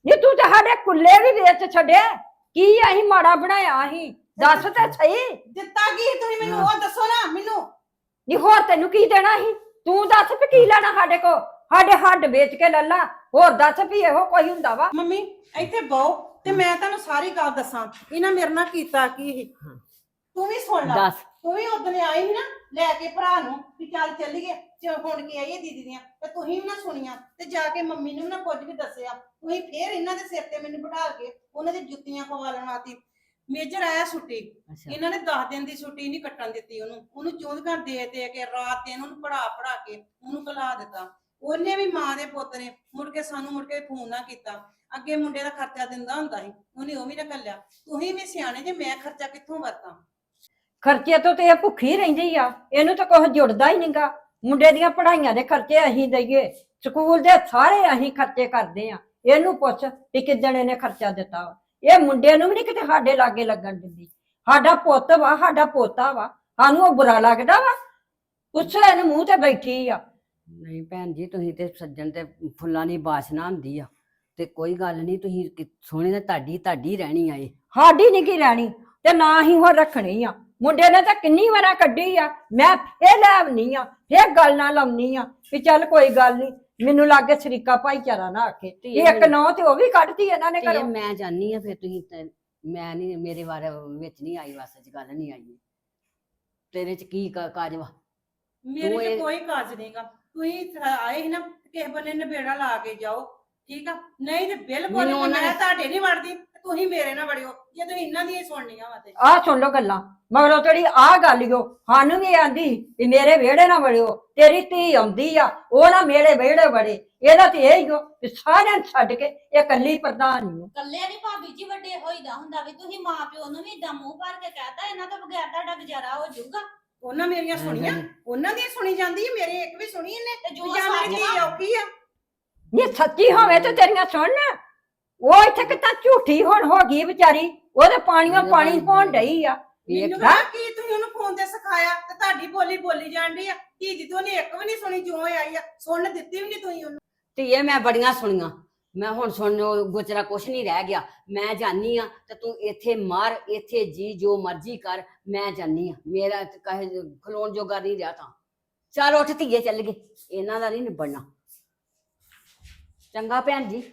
ਨਹੀਂ ਤੂੰ ਤਾਂ ਸਾਡੇ ਕੁੱਲੇ ਵੀ ਵੇਚ ਛੱਡਿਆ। ਕੀ ਅਸੀਂ ਮਾੜਾ ਬਣਾਇਆ ਅਸੀਂ? ਦੱਸ ਤੇ ਸਹੀ। ਦਿੱਤਾ ਕੀ ਤੁਸੀਂ ਮੈਨੂੰ? ਉਹ ਦੱਸੋ ਨਾ ਮੈਨੂੰ। ਨਹੀਂ ਹੋਰ ਤੈਨੂੰ ਕੀ ਦੇਣਾ ਸੀ? ਤੂੰ ਦੱਸ ਵੀ ਕੀ ਲੈਣਾ ਸਾਡੇ ਕੋ ਸਾਡੇ ਹੱਡ ਵੇਚ ਕੇ ਲੱਲਾ ਹੋਰ ਦੱਸ ਵੀ ਇਹੋ ਕੋਈ ਹੁੰਦਾ ਵਾ। ਮੰਮੀ ਇੱਥੇ ਬਹੁ ਤੇ ਮੈਂ ਤੁਹਾਨੂੰ ਸਾਰੀ ਗੱਲ ਦੱਸਾਂ। ਇਹਨਾਂ ਮੇਰੇ ਨਾਲ ਕੀਤਾ ਕੀ ਸੀ? ਤੂੰ ਵੀ ਸੁਣ ਲੈ। ਦੱਸ। ਤੂੰ ਵੀ ਉਦਣ ਆਈ ਸੀ ਨਾ ਲੈ ਕੇ ਭਰਾ ਨੂੰ ਵੀ ਚੱਲ ਚੱਲੀਏ। ਚ ਹੁਣ ਕੇ ਆਈਏ ਦੀਦੀ ਦੀਆਂ ਤੇ ਤੁਸੀਂ ਵੀ ਨਾ ਸੁਣੀਆਂ। ਤੇ ਜਾ ਕੇ ਮੰਮੀ ਨੂੰ ਵੀ ਨਾ ਕੁਝ ਵੀ ਦੱਸਿਆ। ਤੁਸੀਂ ਫੇਰ ਇਹਨਾਂ ਦੇ ਸਿਰ ਤੇ ਮੈਨੂੰ ਬਿਠਾ ਕੇ ਉਹਨਾਂ ਦੀ ਜੁੱਤੀਆਂ ਪਵਾ ਲੈਣਾਤੀ ਮੇਜਰ ਆਇਆ ਛੁੱਟੀ। ਅੱਛਾ। ਇਹਨਾਂ ਨੇ 10 ਦਿਨ ਦੀ ਛੁੱਟੀ ਨਹੀਂ ਕੱਟਣ ਦਿੱਤੀ ਉਹਨੂੰ। ਉਹਨੂੰ ਚੌਂਦਕਾਂ ਦੇ ਦੇ ਕੇ ਰਾਤ ਦਿਨ ਉਹਨੂੰ ਪੜਾ ਪੜਾ ਕੇ ਉਹਨੂੰ ਕਲਾ ਦਿੱਤਾ। ਉਹਨੇ ਵੀ ਮਾਂ ਦੇ ਪੁੱਤ ਨੇ ਮੁੜ ਕੇ ਸਾਨੂੰ ਮੁੜ ਕੇ ਫੋਨ ਨਾ ਕੀਤਾ। ਅੱਗੇ ਮੁੰਡੇ ਦਾ ਖਰਚਾ ਦਿੰਦਾ ਹੁੰਦਾ ਸੀ। ਉਹਨੇ ਉਹ ਵੀ ਨਾ ਕੱਲਿਆ। ਤੁਸੀਂ ਵੀ ਸਿਆਣੇ ਜੇ ਮੈਂ ਖਰਚਾ ਕਿੱਥੋਂ ਵਰਤਾਂ? ਖਰਚੇ ਤੋਂ ਤੇ ਇਹ ਭੁੱਖੀ ਰਹਿੰਦੀ ਆ। ਇਹਨੂੰ ਤਾਂ ਕੁਝ ਜੁੜਦਾ ਹੀ ਨਹੀਂਗਾ। ਮੁੰਡੇ ਦੀਆਂ ਪੜ੍ਹਾਈਆਂ ਦੇ ਖਰਚੇ ਅਸੀਂ ਦਈਏ। ਸਕੂਲ ਦੇ ਸਾਰੇ ਅਸੀਂ ਖਰਚੇ ਕਰਦੇ ਆ। ਇਹਨੂੰ ਪੁੱਛ ਵੀ ਕਿੱਦਣ ਇਹਨੇ ਖਰਚਾ ਦਿੱਤਾ ਵਾ। ਇਹ ਮੁੰਡੇ ਨੂੰ ਵੀ ਨਹੀਂ ਕਿਤੇ ਸਾਡੇ ਲਾਗੇ ਲੱਗਣ ਦਿੰਦੀ। ਸਾਡਾ ਪੁੱਤ ਵਾ ਸਾਡਾ ਪੋਤਾ ਵਾ ਸਾਨੂੰ ਉਹ ਬੁਰਾ ਲੱਗਦਾ ਵਾ। ਪੁੱਛੋ ਇਹਨੂੰ ਮੂੰਹ ਤੇ ਬੈਠੀ ਆ। ਨਹੀਂ ਭੈਣ ਜੀ ਤੁਸੀਂ ਤੇ ਸੱਜਣ ਤੇ ਫੁੱਲਾਂ ਦੀ ਬਾਸ਼ਨਾ ਹੁੰਦੀ ਆ। ਤੇ ਕੋਈ ਗੱਲ ਨਹੀਂ ਤੁਸੀਂ ਕਿ- ਸੋਹਣੇ ਨੇ ਤੁਹਾਡੀ ਤੁਹਾਡੀ ਰਹਿਣੀ ਆ ਇਹ। ਸਾਡੀ ਨਹੀਂ ਕੀ ਰਹਿਣੀ ਤੇ ਨਾ ਹੀ ਹੋਰ ਰੱਖਣੀ ਆ। ਮੁੰਡੇ ਨੇ ਤਾਂ ਕਿੰਨੀ ਵਾਰਾਂ ਕੱਢੀ ਆ ਮੈਂ ਫੇਰ ਲੈਵਨੀ ਆ ਫੇਰ ਗੱਲ ਨਾ ਲਾਉਣੀ ਆ ਵੀ ਚੱਲ ਕੋਈ ਗੱਲ ਨਹੀਂ ਮੈਨੂੰ ਲੱਗੇ ਸ਼ਰੀਕਾ ਭਾਈਚਾਰਾ ਨਾ ਆਖੇ। ਇਹ ਇੱਕ ਮੇਰੀ- ਨੌ ਤੇ ਉਹ ਵੀ ਕੱਢਤੀ ਇਹਨਾਂ ਨੇ ਤੇ ਘਰੋਂ। ਮੈਂ ਜਾਣੀ ਆ ਫਿਰ ਤੁਸੀਂ ਤੇ- ਮੈਂ ਨਹੀਂ ਮੇਰੇ ਬਾਰੇ ਵਿੱਚ ਨਹੀਂ ਆਈ ਵਸ ਚ ਗੱਲ ਨਹੀਂ ਆਈ। ਤੇਰੇ ਚ ਕੀ ਕ- ਕਾਜ ਵਾ? ਮੇਰੇ ਤੂੰ ਇਹ- ਕੋਈ ਕਾਜ ਨਹੀਂਗਾ ਤੁਸੀਂ ਆਏ ਸੀ ਨਾ ਕਿਸੇ ਬੰਨੇ ਨਿਬੇੜਾ ਲਾ ਕੇ ਜਾਓ ਠੀਕ ਆ? ਨਹੀਂ ਤੇ ਬਿਲਕੁਲ ਮੈਨੂੰ ਨੀ, ਉਹਨਾਂ ਮੈਂ ਨੇ- ਤੁਹਾਡੇ ਨਹੀਂ ਵੜਦੀ। ਤੇ ਤੁਸੀਂ ਮੇਰੇ ਨਾਲ ਵੜਿਓ ਜੇ ਤੁਸੀਂ ਇਹਨਾਂ ਦੀਆਂ ਹੀ ਸੁਣਨੀਆਂ ਵਾ ਤੇ। ਆਹ ਸੁਣ ਲਓ ਗੱਲਾਂ। ਮਗਰੋਂ ਤੇਰੀ ਆਹ ਗੱਲ ਈਓ ਸਾਨੂੰ ਵੀ ਆਂਦੀ ਵੀ ਮੇਰੇ ਵਿਹੜੇ ਨਾ ਵੜਿਓ ਤੇਰੀ ਧੀ ਆਉਂਦੀ ਆ ਉਹ ਨਾ ਮੇਰੇ ਵਿਹੜੇ ਵੜੇ। ਇਹਦਾ ਤੇ ਇਹ ਈਓ ਵੀ ਸਾਰਿਆਂ ਨੂੰ ਛੱਡ ਕੇ ਇਹ ਇਕੱਲੀ ਪ੍ਰਧਾਨ ਨੂੰ ਕੱਲੇ ਨਹੀਂ ਭਾਬੀ ਜੀ ਵੱਡੇ ਹੋਈਦਾ ਹੁੰਦਾ ਵੀ ਤੁਸੀਂ ਮਾਂ ਪਿਓ ਨੂੰ ਵੀ ਇਦਾਂ ਮੂੰਹ ਭਰ ਕੇ ਕਹਤਾ ਇਹਨਾਂ ਤੋਂ ਬਗੈਰ ਤੁਹਾਡਾ ਗੁਜ਼ਾਰਾ ਹੋ ਜਾਊਗਾ। ਉਹਨਾਂ ਮੇਰੀਆਂ ਸੁਣੀਆਂ? ਉਹਨਾਂ ਦੀਆਂ ਸੁਣੀ ਜਾਂਦੀ ਹੈ, ਮੇਰੇ ਇੱਕ ਵੀ ਸੁਣੀ ਇਹਨੇ? ਤੇ ਜੋ ਜਾਂ ਮੇਰੀ ਧੀ ਔਖੀ ਆ? ਇਹ ਸੱਚੀ ਹੋਵੇ ਤੇ ਤੇਰੀਆਂ ਸੁਣ ਉਹ ਇੱਥੇ ਕਿਤਾ ਝੂਠੀ ਹੁਣ ਹੋ ਗਈ ਵਿਚਾਰੀ ਉਹਦੇ ਪਾਣੀਆਂ ਪਾਣੀ ਪਾਉਣ ਡਈ ਆ। ਇਹ ਮੈਨੂੰ ਪਤਾ ਕੀ ਤੁਸੀਂ ਉਹਨੂੰ ਫੋਨ ਤੇ ਸਿਖਾਇਆ ਤੇ ਤੁਹਾਡੀ ਬੋਲੀ ਬੋਲੀ ਜਾਂਦੀ ਆ। ਧੀ ਦੀ ਤੋਂ ਉਹਨੇ ਇੱਕ ਵੀ ਨਹੀਂ ਸੁਣੀ ਜੋ ਆਈ ਆ। ਸੁਣਨ ਦਿੱਤੀ ਵੀ ਨਹੀਂ ਤੁਸੀਂ ਉਹਨੂੰ। ਧੀਏ ਮੈਂ ਬੜੀਆਂ ਸੁਣੀਆਂ। ਮੈਂ ਹੁਣ ਸੁਣ ਗੁਚਰਾ ਕੁਛ ਨਹੀਂ ਰਹਿ ਗਿਆ। ਮੈਂ ਜਾਨੀ ਆ ਤੇ ਤੂੰ ਇੱਥੇ ਮਰ ਇੱਥੇ ਜੀ ਜੋ ਮਰਜ਼ੀ ਕਰ ਮੈਂ ਜਾਨੀ ਆ। ਮੇਰਾ ਕਹੇ ਖਲੋਣ ਜੋਗਾ ਨਹੀਂ ਰਿਹਾ ਤਾਂ। ਚੱਲ ਉੱਠ ਧੀਏ ਚੱਲ ਗਏ ਇਹਨਾਂ ਦਾ ਨਹੀਂ ਨਿਬੜਨਾ। ਚੰਗਾ ਭੈਣ ਜੀ।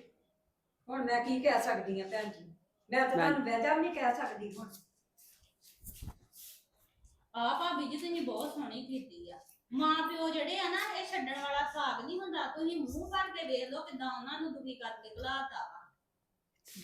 ਹੁਣ ਮੈਂ ਕੀ ਕਹਿ ਸਕਦੀ ਆ ਭੈਣ ਜੀ? ਮੈਂ ਤਾਂ ਤੁਹਾਨੂੰ ਵੈਜਾ ਵੀ ਨਹੀਂ ਕਹਿ ਸਕਦੀ ਹੁਣ। ਆ ਭਾਬੀ ਜੀ ਤੁਸੀਂ ਬਹੁਤ ਸੋਹਣੀ ਕੀਤੀ ਆ। ਮਾਂ ਪਿਓ ਜਿਹੜੇ ਆ ਨਾ ਇਹ ਛੱਡਣ ਵਾਲਾ ਸਾਗ ਨਹੀਂ ਹੁੰਦਾ। ਤੁਸੀਂ ਮੂੰਹ ਭਰ ਕੇ ਵੇਖ ਲਓ ਕਿਦਾਂ ਉਹਨਾਂ ਨੂੰ ਦੁਖੀ ਕਰਕੇ ਘਲਾਤਾ ਵਾ।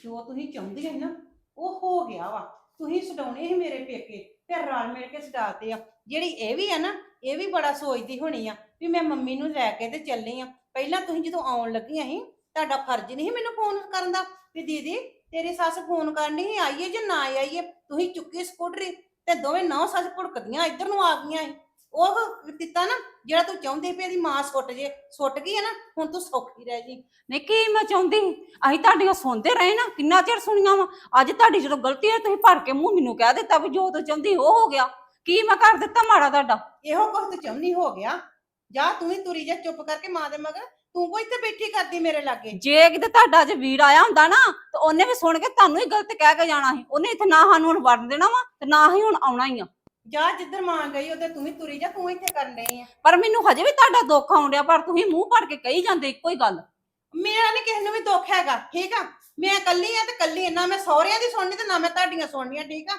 ਜੋ ਤੁਸੀਂ ਚਾਹੁੰਦੇ ਹੋ ਨਾ ਉਹ ਹੋ ਗਿਆ ਵਾ। ਤੁਸੀਂ ਛਡਾਉਣੇ ਸੀ ਮੇਰੇ ਪੇਕੇ ਤੇ ਰਲ ਮਿਲ ਕੇ ਛਡਾਤੇ ਆ। ਜਿਹੜੀ ਇਹ ਵੀ ਆ ਨਾ ਇਹ ਵੀ ਬੜਾ ਸੋਚਦੀ ਹੋਣੀ ਆ ਵੀ ਮੈਂ ਮੰਮੀ ਨੂੰ ਲੈ ਕੇ ਤੇ ਚੱਲੀ ਆ। ਪਹਿਲਾਂ ਤੁਸੀਂ ਜਦੋਂ ਆਉਣ ਲੱਗੀਆਂ ਸੀ ਤੁਹਾਡਾ ਫਰਜ਼ ਨਹੀਂ ਮੈਨੂੰ ਫੋਨ ਕਰਨ ਦਾ ਵੀ ਦੀਦੀ ਤੇਰੀ ਸੱਸ ਫੋਨ ਕਰਨੀ ਸੀ ਆਈਏ ਜਾਂ ਨਾ ਆਈਏ ਤੁਸੀਂ ਚੁੱਕੀ ਸਕੂਟਰੀ ਤੇ ਦੋਵੇਂ ਨੌ ਸੱਸ ਭੁੜਕਦੀਆਂ ਇੱਧਰ ਨੂੰ ਆ ਗਈਆਂ ਸੀ। ਉਹ ਦਿੱਤਾ ਨਾ ਜਿਹੜਾ ਤੂੰ ਚਾਹੁੰਦੀ ਪਈ ਇਹਦੀ ਮਾਂ ਸੁੱਟ ਜੇ ਸੁੱਟ ਗਈ ਹੈ ਨਾ ਹੁਣ ਤੂੰ ਸੌਖੀ ਰਹਿ ਜੀ। ਨਹੀਂ ਕੀ ਮੈਂ ਚਾਹੁੰਦੀ? ਅਸੀਂ ਤੁਹਾਡੀਆਂ ਸੁਣਦੇ ਰਹੇ ਨਾ ਕਿੰਨਾ ਚਿਰ ਸੁਣੀਆਂ ਵਾ? ਅੱਜ ਤੁਹਾਡੀ ਜਦੋਂ ਗਲਤੀ ਹੈ ਤੁਸੀਂ ਭਰ ਕੇ ਮੂੰਹ ਮੈਨੂੰ ਕਹਿ ਦਿੱਤਾ ਵੀ ਜੋ ਤੂੰ ਚਾਹੁੰਦੀ ਉਹ ਹੋ ਗਿਆ। ਕੀ ਮੈਂ ਕਰ ਦਿੱਤਾ ਮਾੜਾ ਤੁਹਾਡਾ? ਇਹੋ ਕੁਝ ਤੇ ਚਾਹੁੰਦੀ ਹੋ ਗਿਆ। ਜਾ ਤੂੰ ਹੀ ਤੁਰੀ ਜਾ ਚੁੱਪ ਕਰਕੇ ਮਾਂ ਦੇ ਮਗਰ। ਤੂੰ ਕੋ ਇੱਥੇ ਬੈਠੀ ਕਰਦੀ ਮੇਰੇ ਲਾਗੇ? ਜੇ ਕਿਤੇ ਤੁਹਾਡਾ ਜੇ ਵੀਰ ਆਇਆ ਹੁੰਦਾ ਨਾ ਤਾਂ ਉਹਨੇ ਵੀ ਸੁਣ ਕੇ ਤੁਹਾਨੂੰ ਹੀ ਗਲਤ ਕਹਿ ਕੇ ਜਾਣਾ ਸੀ। ਉਹਨੇ ਇੱਥੇ ਨਾ ਸਾਨੂੰ ਹੁਣ ਵੜਨ ਦੇਣਾ ਵਾ ਤੇ ਨਾ ਹੀ ਹੁਣ ਆਉਣਾ ਹੀ ਆ। ਜਾ ਜਿੱਧਰ ਮਾਂ ਗਈ ਉਧਰ ਤੂੰ ਵੀ ਤੁਰੀ ਜਾ ਤੂੰ ਇੱਥੇ ਕਰਨ ਡਈ ਆ। ਪਰ ਮੈਨੂੰ ਹਜੇ ਵੀ ਤੁਹਾਡਾ ਦੁੱਖ ਆਉਂਦਿਆ ਪਰ ਤੁਸੀਂ ਮੂੰਹ ਭਰ ਕੇ ਕਹੀ ਜਾਂਦੇ ਇੱਕੋ ਹੀ ਗੱਲ। ਮੇਰਾ ਨਹੀਂ ਕਿਸੇ ਨੂੰ ਵੀ ਦੁੱਖ ਹੈਗਾ ਠੀਕ ਆ? ਮੈਂ ਇਕੱਲੀ ਆ ਤੇ ਇਕੱਲੀ ਆ ਨਾ ਮੈਂ ਸਹੁਰਿਆਂ ਦੀ ਸੁਣਨੀ ਤੇ ਨਾ ਮੈਂ ਤੁਹਾਡੀਆਂ ਸੁਣਨੀਆਂ ਠੀਕ ਆ?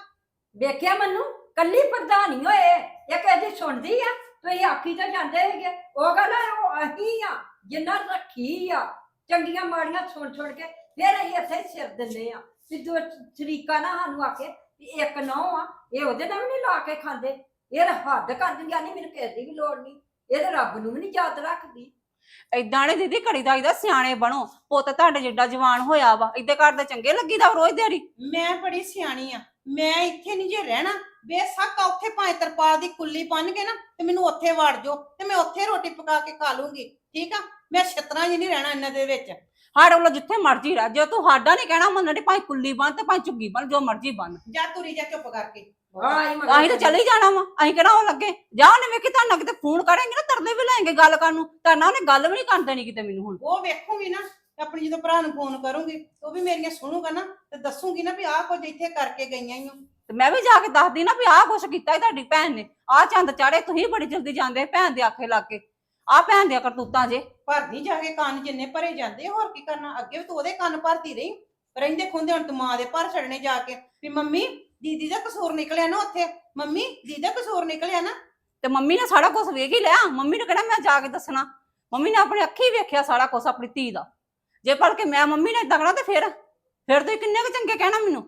ਵੇਖਿਆ ਮੈਨੂੰ? ਕੱਲੀ ਪ੍ਰਧਾਨੀ ਹੋਏ ਇਹ ਕਹਦੀ ਸੁਣਦੀ ਆ ਤੁਸੀਂ ਆਖੀ ਤਾਂ ਜਾਂਦੇ ਹੈਗੇ ਉਹ ਗੱਲ ਆ, ਉਹ ਅਹੀ ਆ। ਜਿੰਨਾ ਰੱਖੀ ਆ ਚੰਗੀਆਂ ਮਾੜੀਆਂ ਸੁਣ ਸੁਣ ਕੇ ਫਿਰ ਅਸੀਂ ਇੱਥੇ ਸਿਰ ਦਿੰਦੇ ਆ। ਵੀ ਦੋ ਸ਼ਰੀਕਾ ਨਾ ਸਾਨੂੰ ਆਖੇ ਵੀ ਇੱਕ ਨੌ ਆ ਇਹ ਉਹਦੇ ਨਾਲ ਵੀ ਨਹੀਂ ਲਾ ਕੇ ਖਾਂਦੇ। ਇਹ ਤਾਂ ਹੱਦ ਕਰ ਦਿੰਦੀ ਆ ਨਹੀਂ ਮੈਨੂੰ ਕਿਸੇ ਦੀ ਵੀ ਲੋੜ ਨਹੀਂ ਇਹ ਤਾਂ ਰੱਬ ਨੂੰ ਵੀ ਨਹੀਂ ਯਾਦ ਰੱਖਦੀ। ਏਦਾਂ ਨੇ ਦੀਦੀ ਘੜੀ ਦਾ ਇਹਦਾ ਸਿਆਣੇ ਬਣੋ। ਪੁੱਤ ਤੁਹਾਡੇ ਜਿੱਡਾ ਜਵਾਨ ਹੋਇਆ ਵਾ ਇੱਦੇ ਘਰ ਦੇ ਚੰਗੇ ਲੱਗੀਦਾ ਰੋਜ਼ ਦਿਹਾੜੀ। ਮੈਂ ਬੜੀ ਸਿਆਣੀ ਆ। ਮੈਂ ਇੱਥੇ ਨਹੀਂ ਜੇ ਰਹਿਣਾ ਬੇਸ਼ੱਕ ਉੱਥੇ ਭਾਵੇਂ ਤਰਪਾਲ ਦੀ ਕੁੱਲੀ ਬੰਨ ਕੇ ਨਾ ਤੇ ਮੈਨੂੰ ਉੱਥੇ ਵੜ ਜਾਓ ਤੇ ਮੈਂ ਉੱਥੇ ਰੋਟੀ ਪਕਾ ਕੇ ਖਾ ਲੂੰਗੀ ਠੀਕ ਆ? ਮੈਂ ਛਤਰਾਂ ਜੀ ਨਹੀਂ ਰਹਿਣਾ ਇਹਨਾਂ ਦੇ ਵਿੱਚ। ਸਾਡੇ ਵੱਲੋਂ ਜਿੱਥੇ ਮਰਜ਼ੀ ਰਹਿ ਜੇ ਤੂੰ ਸਾਡਾ ਨਹੀਂ ਕਹਿਣਾ ਮੰਨਣੀ ਭਾਵੇਂ ਕੁੱਲੀ ਬੰਨ ਤੇ ਭਾਵੇਂ ਝੁੱਗੀ ਬੰਨ ਜੋ ਮਰਜ਼ੀ ਬੰਨ। ਜਾ ਤੁਰੀ ਜਾ ਚੁੱਪ ਕਰਕੇ। ਅਸੀਂ ਤਾਂ ਚਲੇ ਹੀ। ਜਾਣਾ ਵਾ ਅਸੀਂ ਕਿਹੜਾ ਉਹ ਲੱਗੇ? ਜਾ ਉਹਨੇ ਵੇਖੀ ਤੁਹਾਨੂੰ ਕਿਤੇ ਫੋਨ ਕਰਾਂਗੇ ਨਾ ਤਰਲੇ ਵੀ ਲਾਏਂਗੇ ਗੱਲ ਕਰਨ ਨੂੰ ਤਾਂ ਉਹਨੇ ਗੱਲ ਵੀ ਨਹੀਂ ਕਰਨ ਦੇਣੀ ਕਿਤੇ ਮੈਨੂੰ ਹੁਣ। ਉਹ ਵੇਖੂਗੀ ਨਾ ਤੇ ਆਪਣੀ ਜਦੋਂ ਭਰਾ ਨੂੰ ਫੋਨ ਕਰੂੰਗੀ ਉਹ ਵੀ ਮੇਰੀਆਂ ਸੁਣੂਗਾ ਨਾ ਤੇ ਦੱਸੂਗੀ ਨਾ ਵੀ ਆਹ ਕੁਝ ਇੱਥੇ ਕਰਕੇ ਗਈਆਂ ਓ। ਤੇ ਮੈਂ ਵੀ ਜਾ ਕੇ ਦੱਸਦੀ ਨਾ ਵੀ ਆਹ ਕੁਛ ਕੀਤਾ ਈ ਤੁਹਾਡੀ ਭੈਣ ਨੇ। ਆਹ ਚੰਦ ਚਾੜੇ ਤੁਸੀਂ ਬੜੀ ਜਲਦੀ ਜਾਂਦੇ ਭੈਣ ਦੇ ਆਖੇ ਲੱਗ ਕੇ। ਆਹ ਭੈਣ ਦੀਆਂ ਕਰਤੂਤਾਂ ਜੇ। ਭਰਦੀ ਜਾ ਕੇ ਕੰਨ ਜਿੰਨੇ ਭਰੇ ਜਾਂਦੇ ਹੋਰ ਕੀ ਕਰਨਾ? ਅੱਗੇ ਵੀ ਤੂੰ ਉਹਦੇ ਕੰਨ ਭਰਦੀ ਰਹੀ। ਰਹਿੰਦੇ ਖੁੰਦੇ ਹੁਣ ਤੂੰ ਮਾਂ ਦੇ ਭਰ ਛੱਡਣੇ ਜਾ ਕੇ। ਵੀ ਮੰਮੀ ਦੀਦੀ ਦਾ ਕਸੂਰ ਨਿਕਲਿਆ ਨਾ ਉੱਥੇ। ਮੰਮੀ ਦੀਦੀ ਦਾ ਕਸੂਰ ਨਿਕਲਿਆ ਨਾ। ਤੇ ਮੰਮੀ ਨੇ ਸਾਰਾ ਕੁਝ ਵੇਖ ਹੀ ਲਿਆ। ਮੰਮੀ ਨੂੰ ਕਿਹੜਾ ਮੈਂ ਜਾ ਕੇ ਦੱਸਣਾ? ਮੰਮੀ ਨੇ ਆਪਣੀ ਅੱਖੀ ਵੇਖਿਆ ਸਾਰਾ ਕੁਝ ਆਪਣੀ ਧੀ ਦਾ। ਜੇ ਭਲ ਕੇ ਮੈਂ ਮੰਮੀ ਨੇ ਤਗੜਾ ਤੇ ਫਿਰ ਫਿਰ ਤੁਸੀਂ ਕਿੰਨੇ ਕੁ ਚੰਗੇ ਕਹਿਣਾ ਮੈਨੂੰ?